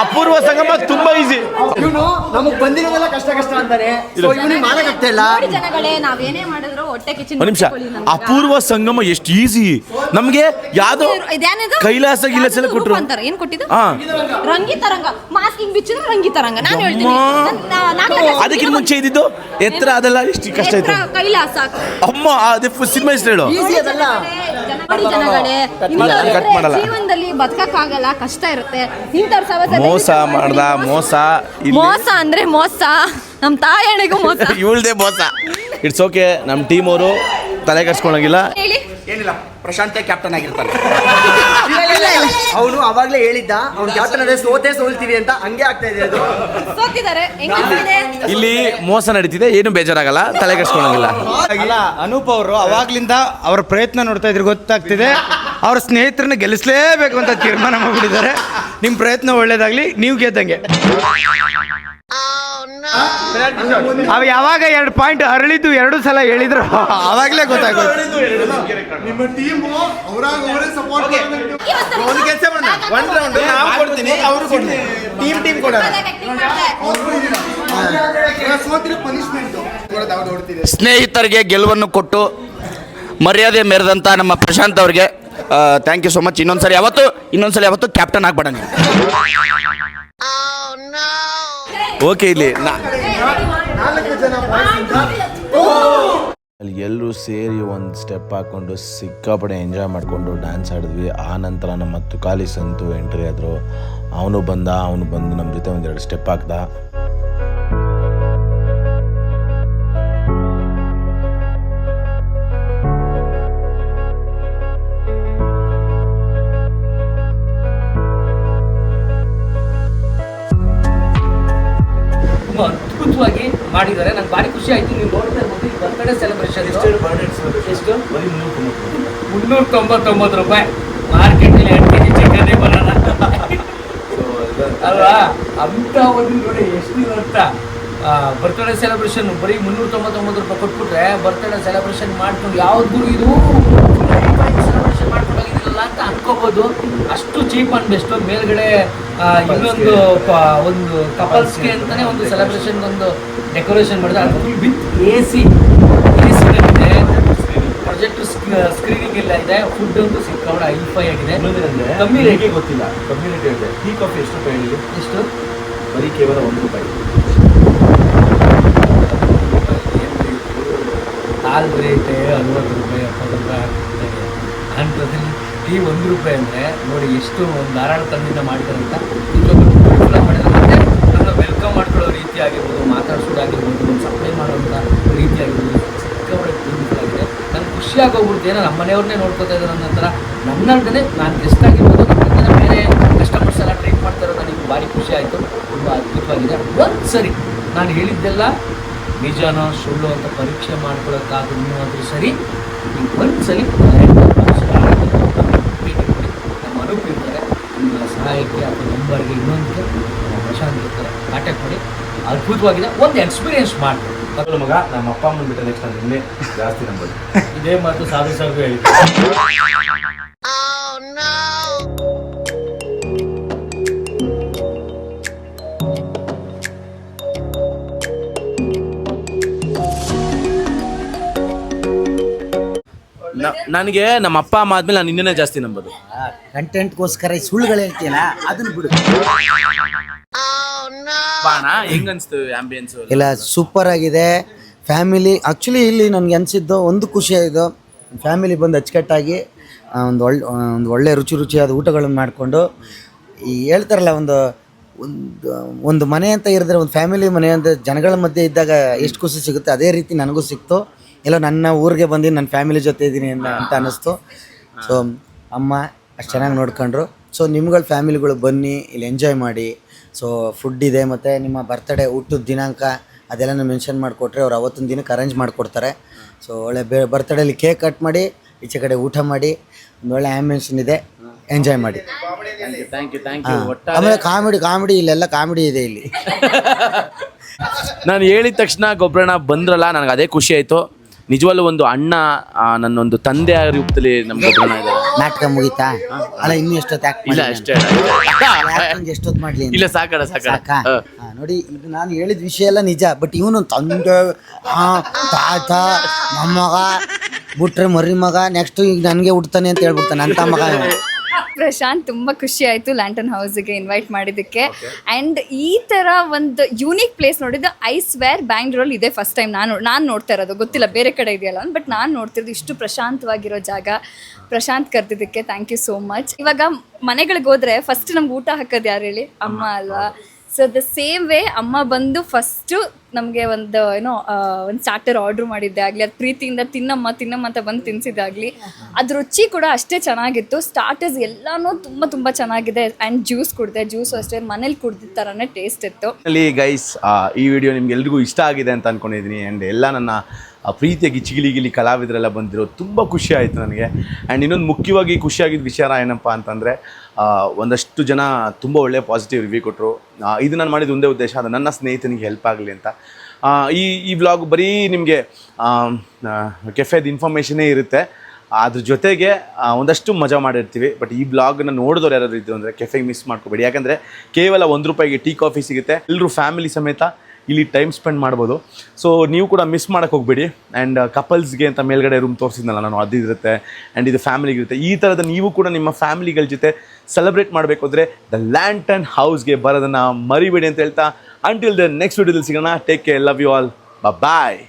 ಅಪೂರ್ವ ಸಂಗಮ ತುಂಬಾ ಈಸಿ ಇವನು ನಮಗ್ ಬಂದಿರೋದೆಲ್ಲ ಕಷ್ಟ ಕಷ್ಟ ಅಂತಾನೆ. ಇವನಿಗೆ ಮಾಡಕ್ಕಾಗ್ತಾ ಇಲ್ಲ. ನೋಡಿ ಜನಗಳೇ ನಾವೇನೇ ಮಾಡಿದ್ರು ಹೊಟ್ಟೆ ಕಿಚನ್ ಒಂದ್ ನಿಮಿಷ. ಅಪೂರ್ವ ಸಂಗಮ ಎಷ್ಟು ಈಸಿ ನಮ್ಗೆ ಯಾವ್ದೋ ಇದೇನಿದು? ಕೈಲಾಸ ಗಿಲಾಸ ಎಲ್ಲ ಯಾವ್ದು ಕೊಟ್ರು. ರೂಪ ಅಂತಾರೆ ಏನ್ ಕೊಟ್ಟಿದ್ದು? ಹಾ. ರಂಗಿ ತರಂಗ. ಮಾಸ್ಕಿಂಗ್ ಬಿಚ್ಚಿದ್ರೆ ರಂಗಿ ತರಂಗ. ನಾನು ಹೇಳ್ತೀನಿ. ನನ್- ನಾ- ಅದಕ್ಕಿಂತ ಮುಂಚೆ ಇದ್ದಿದ್ದು ಎತ್ತರ ಅದೆಲ್ಲ ಎಷ್ಟು ಕಷ್ಟ ಆಯ್ತು ಕೈಲಾಸ. ಅಮ್ಮ ಅದೇ ಸಿನಿಮಾ ಹೆಸರು ಹೇಳು. ಈಸಿ ಅದಲ್ಲ. Cut ಮಾಡಲ್ಲ. ಜೀವನದಲ್ಲಿ ಬದುಕಕ್ಕಾಗಲ್ಲ ಕಷ್ಟ ಇರುತ್ತೆ. ಇಂಥವ್ರ ಸವಸ ಮೋಸ ಮಾಡ್ದ ಮೋಸ. ಮೋಸ ಅಂದ್ರೆ ಮೋಸ. ನಮ್ ತಾಯಣಿಗೂ ಮೋಸ. ಇವಳ್ದೆ ಮೋಸ. ಇಟ್ಸ್ ಓಕೆ ನಮ್ಮ ಟೀಮ್ ಅವರು ತಲೆ ಕಟ್ಸ್ಕೊಳಂಗಿಲ್ಲ ಹೇಳಿ. ಏನಿಲ್ಲ ಪ್ರಶಾಂತೆ ಕ್ಯಾಪ್ಟನ್ ಆಗಿರ್ತಾನೆ. ಅವನು ಅವಾಗ್ಲೇ ಹೇಳಿದ್ದ ಅವ್ನ ಕ್ಯಾಪ್ಟನ್ ಅದೇ ಸೋತೆ ಸೋಲ್ತೀವಿ ಅಂತ ಹಂಗೆ ಆಗ್ತಾ ಇದೆ ಅದು. ಸೋತಿದ್ದಾರೆ. ಹೆಂಗಿದೆ ಇಲ್ಲಿ ಮೋಸ ನಡೀತಿದೆ ಏನು ಬೇಜಾರಾಗಲ್ಲ ತಲೆ ಕಟ್ಸ್ಕೊಳಂಗಿಲ್ಲ ಅಲ್ಲ ಅನೂಪ್ ಅವರು ಅವಾಗ್ಲಿಂದ ಅವ್ರ ಪ್ರಯತ್ನ ನೋಡ್ತಾ ಇದ್ರೆ ಗೊತ್ತಾಗ್ತಿದೆ. ಅವ್ರ ಸ್ನೇಹಿತರನ್ನ ಗೆಲ್ಲಿಸಲೇಬೇಕು ಅಂತ ತೀರ್ಮಾನ ಮಾಡ್ಬಿಟ್ಟಿದ್ದಾರೆ. ನಿಮ್ಮ ಪ್ರಯತ್ನ ಒಳ್ಳೇದಾಗ್ಲಿ ನೀವು ಗೆದ್ದಂಗೆ. ಅವು ಯಾವಾಗ ಎರಡು ಪಾಯಿಂಟ್ ಹರಳಿದ್ದು ಎರಡು ಸಲ ಹೇಳಿದ್ರು. ಅವಾಗಲೇ ಗೊತ್ತಾಗುತ್ತೆ ಒಂದು ಕೆಲಸ ಮಾಡೋಣ ಒನ್ ರೌಂಡ್ ನಾವು ಕೊಡ್ತೀನಿ. ಅವರು ಕೊಡ್ತೀನಿ ಟೀಮ್ ಟೀಮ್ ಕೊಡೋಣ. ಸ್ನೇಹಿತರಿಗೆ ಗೆಲುವನ್ನು ಕೊಟ್ಟು ಮರ್ಯಾದೆ ಮೆರೆದಂಥ ನಮ್ಮ ಪ್ರಶಾಂತ್ ಅವ್ರಿಗೆ ಥ್ಯಾಂಕ್ ಯು ಸೊ ಮಚ್ ಇನ್ನೊಂದ್ಸರಿ ಯಾವತ್ತು ಇನ್ನೊಂದ್ಸಲ ಯಾವತ್ತು ಕ್ಯಾಪ್ಟನ್ ಆಗ್ಬೇಡ ನೀವು. ಓಕೆ, ಇಲ್ಲಿ ಅಲ್ಲಿ ಎಲ್ಲರೂ ಸೇರಿ ಒಂದು ಸ್ಟೆಪ್ ಹಾಕ್ಕೊಂಡು ಸಿಕ್ಕಾಪಡೆ ಎಂಜಾಯ್ ಮಾಡಿಕೊಂಡು ಡ್ಯಾನ್ಸ್ ಆಡಿದ್ವಿ. ಆ ನಂತರ ನಮ್ಮ ತುಕಾಲಿ ಸಂತು ಎಂಟ್ರಿ ಆದರು. ಅವನು ಬಂದ, ಅವನು ಬಂದು ನಮ್ಮ ಜೊತೆ ಒಂದೆರಡು ಸ್ಟೆಪ್ ಹಾಕ್ದ. ತುಂಬಾ ಅದ್ಭುತವಾಗಿ ಮಾಡಿದ್ದಾರೆ. ನಂಗೆ ಭಾರಿ ಖುಷಿ ಆಯ್ತು. ನೀವು ನೋಡ್ತಾ ಇರ್ಬೋದು ಈ ಬರ್ತ್ಡೇ ಸೆಲೆಬ್ರೇಷನ್ ಎಷ್ಟು? ಮುನ್ನೂರ ತೊಂಬತ್ತೊಂಬತ್ತು ರೂಪಾಯಿ. ಮಾರ್ಕೆಟಲ್ಲಿ ಎರಡು ಕೆ ಜಿ ಚಿಕನ್ನೇ ಬರೋಣ ಅಲ್ವಾ? ಅಂತ ಒಂದು ನೋಡಿ ಎಷ್ಟು ಅಂತ. ಬರ್ತ್ಡೇ ಸೆಲೆಬ್ರೇಷನ್ ಬರೀ ಮುನ್ನೂರ ತೊಂಬತ್ತೊಂಬತ್ತು ರೂಪಾಯಿ ಕೊಟ್ಬಿಟ್ರೆ ಬರ್ತ್ಡೇ ಸೆಲೆಬ್ರೇಷನ್ ಮಾಡ್ಕೊಂಡು ಯಾವ್ದು ಇದು? ಮಾಡ್ಕೊಂಡು ಅಂತ ಅನ್ಕೋಬಹುದು ಅಷ್ಟು ಚೀಪ್ ಅಂಡ್ ಬೆಸ್ಟ್. ಮೇಲ್ಗಡೆ ಇನ್ನೊಂದು ಒಂದು ಒಂದು ಕಪಲ್ಸ್ಗೆ ಅಂತಾನೆ ಒಂದು ಸೆಲೆಬ್ರೇಷನ್ ಒಂದು ಡೆಕೋರೇಷನ್ ಮಾಡಿದ್ರೆ ಅದು full with A C A C ಇದೆ ಪ್ರೊಜೆಕ್ಟ್ ಸ್ಕ್ರೀನಿಂಗ್ ಎಲ್ಲ ಇದೆ. ಫುಡ್ ಒಂದು ಸಿಕ್ಕಾಪಟ್ಟೆ ಐಫೈ ಆಗಿದೆ. ಕಮ್ಮಿ ರೇಟಿಗೆ ಗೊತ್ತಿಲ್ಲ? ಕಮ್ಯುನಿಟಿ ಇದೆ ಟೀ ಕಾಫಿ ಎಷ್ಟು ರೂಪಾಯಿ ಎಷ್ಟು? ಬರೀ ಕೇವಲ ಒಂದು ರೂಪಾಯಿ. ಹಾಲು ರೇಟ್ ಅರವತ್ತು ರೂಪಾಯಿ ಎಪ್ಪತ್ತು ರೂಪಾಯಿ. ಅಂಥದ್ರಲ್ಲಿ ಟೀ ಒಂದು ರೂಪಾಯಿ ಅಂದರೆ ನೋಡಿ ಎಷ್ಟು ಒಂದು ಧಾರಾಳ ತಂದಿಂದ ಮಾಡಿದ್ದಾರೆ ಅಂತ ನಿಜವಾಗ್ಲೂ beautiful ಆಗಿ ಮಾಡಿದ್ದಾರೆ. ಮತ್ತು ನಮ್ಮನ್ನ ವೆಲ್ಕಮ್ ಮಾಡ್ಕೊಳ್ಳೋ ರೀತಿ ಆಗಿರ್ಬೋದು ಮಾತಾಡ್ಸೋದಾಗಿರ್ಬೋದು ಒಂದು ಸಪ್ಲೈ ಮಾಡುವಂಥ ರೀತಿ ಆಗಿರ್ಬೋದು ಸಿಕ್ಕಾಪಟ್ಟೆ ನಂಗೆ ಖುಷಿ ಆಗೋಗ್ಬಿಡ್ತು ಏನೋ ನಮ್ಮ ಮನೆಯವ್ರನ್ನೇ ನೋಡ್ಕೊತಾ ಇದ್ದಾರೆ ನನ್ನ ಹತ್ರ. ನನ್ನಲ್ದೇ ನಾನು ಗೆಸ್ಟ್ ಆಗಿರ್ಬೋದು ನನ್ನಿಂದನೇ ಬೇರೆ ಕಸ್ಟಮರ್ಸ್ ಎಲ್ಲ ಟ್ರೀಟ್ ಮಾಡ್ತಾ ಇರೋದು ನನಗೆ ಭಾರಿ ಖುಷಿ ಆಯಿತು. ತುಂಬ ಅದ್ಭುತವಾಗಿದೆ. ಒಂದು ಸರಿ ನಾನು ಹೇಳಿದ್ದೆಲ್ಲ ನಿಜನೋ ಸುಳ್ಳು ಅಂತ ಪರೀಕ್ಷೆ ಮಾಡ್ಕೊಳ್ಳೋಕ್ಕಾದ್ರೂ ಸರಿ. ಒಂದು ಒಂದ್ಸಲಿ ಭೇಟಿ ಕೊಡಿ ನಮ್ಮ ಅನುಪ್ ಇರ್ತಾರೆ ನಿಮ್ಮ ಸಹಾಯಕ್ಕೆ ಅಥವಾ ನಂಬರ್ಗೆ ಇನ್ನೊಂದು ನಮ್ಮ ಪ್ರಶಾಂತ್ ಇರ್ತಾರೆ. ಕಾಂಟ್ಯಾಕ್ಟ್ ಮಾಡಿ ಅದ್ಭುತವಾಗಿದೆ ಒಂದು ಎಕ್ಸ್ಪೀರಿಯನ್ಸ್ ಮಾಡಿ ಮಗ ನಮ್ಮ ಅಪ್ಪ ಅಮ್ಮನ ಬಿಟ್ಟರೆ ನೆಕ್ಸ್ಟ್ ನಾನು ನಿನ್ನೆ ಜಾಸ್ತಿ ನಂಬೋದು. ಇದೇ ಮಾತು ಸಾಧು ಸಾಗು ಹೇಳಿ ನನಗೆ ನಮ್ಮ ಅಪ್ಪ ಅಮ್ಮ ಆದ್ಮೇಲೆ ನಾನು ನಿನ್ನೆ ಜಾಸ್ತಿ ನಂಬೋದು. ಕಂಟೆಂಟ್ಗೋಸ್ಕರ ಈ ಸುಳ್ಳುಗಳು ಹೇಳ್ತೀಯಲ್ಲ ಅದನ್ನ ಬಿಡು. ಬಾಣ ಹೆಂಗ್ ಅನ್ಸ್ತು ಆಂಬಿಯನ್ಸ್ ಇಲ್ಲ ಸೂಪರ್ ಆಗಿದೆ. ಫ್ಯಾಮಿಲಿ ಆ್ಯಕ್ಚುಲಿ ಇಲ್ಲಿ ನನಗೆ ಅನಿಸಿದ್ದು ಒಂದು ಖುಷಿ ಆಯಿತು ಫ್ಯಾಮಿಲಿ ಬಂದು ಅಚ್ಚುಕಟ್ಟಾಗಿ ಆ, ಒಂದು ಒಳ್ಳೆ ಒಂದು ಒಳ್ಳೆ ರುಚಿ ರುಚಿಯಾದ ಊಟಗಳನ್ನು ಮಾಡಿಕೊಂಡು ಈ ಹೇಳ್ತಾರಲ್ಲ ಒಂದು ಒಂದು ಒಂದು ಮನೆ ಅಂತ ಇರಿದ್ರೆ ಒಂದು ಫ್ಯಾಮಿಲಿ ಮನೆ ಅಂತ ಜನಗಳ ಮಧ್ಯೆ ಇದ್ದಾಗ ಎಷ್ಟು ಖುಷಿ ಸಿಗುತ್ತೆ ಅದೇ ರೀತಿ ನನಗೂ ಸಿಕ್ತು. ಎಲ್ಲೋ ನನ್ನ ಊರಿಗೆ ಬಂದು ನನ್ನ ಫ್ಯಾಮಿಲಿ ಜೊತೆ ಇದ್ದೀನಿ ಅಂತ ಅನ್ನಿಸ್ತು. ಸೊ ಅಮ್ಮ ಅಷ್ಟು ಚೆನ್ನಾಗಿ ನೋಡ್ಕೊಂಡ್ರು. ಸೊ ನಿಮ್ಗಳ ಫ್ಯಾಮಿಲಿಗಳು ಬನ್ನಿ ಇಲ್ಲಿ ಎಂಜಾಯ್ ಮಾಡಿ. ಸೊ ಫುಡ್ ಇದೆ ಮತ್ತು ನಿಮ್ಮ ಬರ್ತ್ಡೇ ಊಟದ ದಿನಾಂಕ ಅದೆಲ್ಲ ಮೆನ್ಷನ್ ಮಾಡಿಕೊಟ್ರೆ ಅವ್ರು ಅವತ್ತಿನ ದಿನಕ್ಕೆ ಅರೇಂಜ್ ಮಾಡಿಕೊಡ್ತಾರೆ. ಸೊ ಒಳ್ಳೆ ಬೇ ಬರ್ತ್ಡೇಲಿ ಕೇಕ್ ಕಟ್ ಮಾಡಿ ಈಚೆ ಕಡೆ ಊಟ ಮಾಡಿ ಒಂದು ಒಳ್ಳೆ ಆ್ಯಂಬೆನ್ಷನ್ ಇದೆ ಎಂಜಾಯ್ ಮಾಡಿ. ಥ್ಯಾಂಕ್ ಯು ಥ್ಯಾಂಕ್ ಹಾ. ಆಮೇಲೆ ಕಾಮಿಡಿ ಕಾಮಿಡಿ ಇಲ್ಲೆಲ್ಲ ಕಾಮಿಡಿ ಇದೆ ಇಲ್ಲಿ. ನಾನು ಹೇಳಿದ ತಕ್ಷಣ ಗೊಬ್ಬರಣ ಬಂದ್ರಲ್ಲ ನನಗೆ ಅದೇ ಖುಷಿ ಆಯಿತು. ನಿಜವಲ್ಲೂ ಒಂದು ಅಣ್ಣ ಆ, ನನ್ನೊಂದು ತಂದೆ ರೂಪದಲ್ಲಿ ನಮ್ಮ ಗೊಬ್ಬರಣ ಇದ್ದಾರೆ. ನಾಟಕ ಮುಗಿತಾ? ಅಲ್ಲ ಇನ್ನೂ ಎಷ್ಟೊತ್ತು ಯಾಕೆ ಇಲ್ಲ ಅಷ್ಟೇ. ಎಷ್ಟೊತ್ತು ಮಾಡಲಿ ಇಲ್ಲ ಸಾಕಡ ಸಾಕಡ ಸಾಕಾ? ಹಾ, ನೋಡಿ ಇದು ನಾನು ಹೇಳಿದ ವಿಷಯ ಎಲ್ಲ ನಿಜ ಬಟ್ ಇವನು ತಂದೆ ಹಾ ತಾತ ಮೊಮ್ಮಗ ಬಿಟ್ರೆ ಮರಿ ಮಗ ನೆಕ್ಸ್ಟ್ ಈಗ ನನಗೆ ಹುಡ್ತಾನೆ ಅಂತ ಹೇಳ್ಬಿಡ್ತಾನೆ ಅಂತ ಮಗ. ಪ್ರಶಾಂತ್ ತುಂಬಾ ಖುಷಿ ಆಯಿತು ಲ್ಯಾಂಟನ್ ಹೌಸ್ಗೆ ಇನ್ವೈಟ್ ಮಾಡಿದ್ದಕ್ಕೆ. ಅಂಡ್ ಈ ತರ ಒಂದು ಯೂನಿಕ್ ಪ್ಲೇಸ್ ನೋಡಿದ್ದು ಐಸ್ ವೇರ್ ಬ್ಯಾಂಗ್ಳೂರಲ್ಲಿ ಇದೆ ಫಸ್ಟ್ ಟೈಮ್ ನಾನು ನಾನು ನೋಡ್ತಾ ಇರೋದು. ಗೊತ್ತಿಲ್ಲ ಬೇರೆ ಕಡೆ ಇದೆಯಲ್ಲ? ಬಟ್ ನಾನು ನೋಡ್ತಿರೋದು ಇಷ್ಟು ಪ್ರಶಾಂತವಾಗಿರೋ ಜಾಗ. ಪ್ರಶಾಂತ್ ಕರೆದಿದ್ದಕ್ಕೆ ಥ್ಯಾಂಕ್ ಯು ಸೋ ಮಚ್ ಇವಾಗ ಮನೆಗಳಿಗೆ ಹೋದ್ರೆ ಫಸ್ಟ್ ನಮ್ಗೆ ಊಟ ಹಾಕೋದು ಯಾರು ಹೇಳಿ? ಅಮ್ಮ ಅಲ್ವಾ? ಸೊ ದ ಸೇಮ್ ವೇ ಅಮ್ಮ ಬಂದು ಫಸ್ಟು ನಮಗೆ ಒಂದು ಏನೋ ಒಂದು ಸ್ಟಾರ್ಟರ್ ಆರ್ಡ್ರ್ ಮಾಡಿದ್ದೆ ಆಗಲಿ. ಅದು ಪ್ರೀತಿಯಿಂದ ತಿನ್ನಮ್ಮ ತಿನ್ನಮ್ಮ ಅಂತ ಬಂದು ತಿನ್ಸಿದ್ದಾಗಲಿ ಅದ್ರ ರುಚಿ ಕೂಡ ಅಷ್ಟೇ ಚೆನ್ನಾಗಿತ್ತು. ಸ್ಟಾರ್ಟರ್ಸ್ ಎಲ್ಲಾನು ತುಂಬ ತುಂಬ ಚೆನ್ನಾಗಿದೆ. And juice ಕುಡಿದೆ. ಜ್ಯೂಸು ಅಷ್ಟೇ ಮನೇಲಿ ಕುಡ್ದಿದ್ದ ಥರನೇ ಟೇಸ್ಟ್ ಇತ್ತು. ಅಲ್ಲಿ ಗೈಸ್ ಈ ವಿಡಿಯೋ ನಿಮ್ಗೆ ಎಲ್ರಿಗೂ ಇಷ್ಟ ಆಗಿದೆ ಅಂತ ಅಂದ್ಕೊಂಡಿದ್ದೀನಿ ಆ್ಯಂಡ್ ಎಲ್ಲ ನನ್ನ ಆ ಪ್ರೀತಿಯಾಗಿ ಗಿಚ್ಚಿಗಿಲಿ ಗಿಲಿ ಕಲಾವಿದರೆಲ್ಲ ಬಂದಿರೋ ತುಂಬ ಖುಷಿ ಆಯಿತು ನನಗೆ. ಆ್ಯಂಡ್ ಇನ್ನೊಂದು ಮುಖ್ಯವಾಗಿ ಖುಷಿಯಾಗಿದ್ದ ವಿಚಾರ ಏನಪ್ಪ ಅಂತಂದರೆ ಒಂದಷ್ಟು ಜನ ತುಂಬ ಒಳ್ಳೆಯ ಪಾಸಿಟಿವ್ ರಿವ್ಯೂ ಕೊಟ್ಟರು ಇದು ನಾನು ಮಾಡಿದ ಒಂದೇ ಉದ್ದೇಶ, ಅದು ನನ್ನ ಸ್ನೇಹಿತನಿಗೆ ಹೆಲ್ಪ್ ಆಗಲಿ ಅಂತ. ಈ ಈ ವ್ಲಾಗ್ ಬರೀ ನಿಮಗೆ ಕೆಫೆದ ಇನ್ಫಾರ್ಮೇಷನೇ ಇರುತ್ತೆ. ಅದ್ರ ಜೊತೆಗೆ ಒಂದಷ್ಟು ಮಜಾ ಮಾಡಿರ್ತೀವಿ. ಬಟ್ ಈ ಬ್ಲಾಗ್ನ ನೋಡಿದವ್ರು ಯಾರಾದ್ರು ಇದ್ದರು ಅಂದರೆ ಕೆಫೆಗೆ ಮಿಸ್ ಮಾಡ್ಕೋಬೇಡಿ. ಯಾಕಂದರೆ ಕೇವಲ ಒಂದು ರೂಪಾಯಿಗೆ ಟೀ ಕಾಫಿ ಸಿಗುತ್ತೆ. ಎಲ್ಲರೂ ಫ್ಯಾಮಿಲಿ ಸಮೇತ ಇಲ್ಲಿ ಟೈಮ್ ಸ್ಪೆಂಡ್ ಮಾಡ್ಬೋದು. ಸೊ ನೀವು ಕೂಡ ಮಿಸ್ ಮಾಡೋಕ್ಕೆ ಹೋಗ್ಬೇಡಿ. ಆ್ಯಂಡ್ ಕಪಲ್ಸ್ಗೆ ಅಂತ ಮೇಲ್ಗಡೆ ರೂಮ್ ತೋರಿಸಿದ್ನಲ್ಲ ನಾನು, ಅದು ಇರುತ್ತೆ. ಆ್ಯಂಡ್ ಇದು ಫ್ಯಾಮಿಲಿಗಿರುತ್ತೆ ಈ ಥರದ ನೀವು ಕೂಡ ನಿಮ್ಮ ಫ್ಯಾಮಿಲಿಗಳ ಜೊತೆ ಸೆಲೆಬ್ರೇಟ್ ಮಾಡಬೇಕು ಅಂದರೆ ದ ಲ್ಯಾಂಟನ್ ಹೌಸ್ಗೆ ಬರೋದನ್ನು ಮರಿಬೇಡಿ ಅಂತ ಹೇಳ್ತಾ ಅಂಟಿಲ್ ದ ನೆಕ್ಸ್ಟ್ ವಿಡಿಯೋದಲ್ಲಿ ಸಿಗೋಣ. Take care love you all bye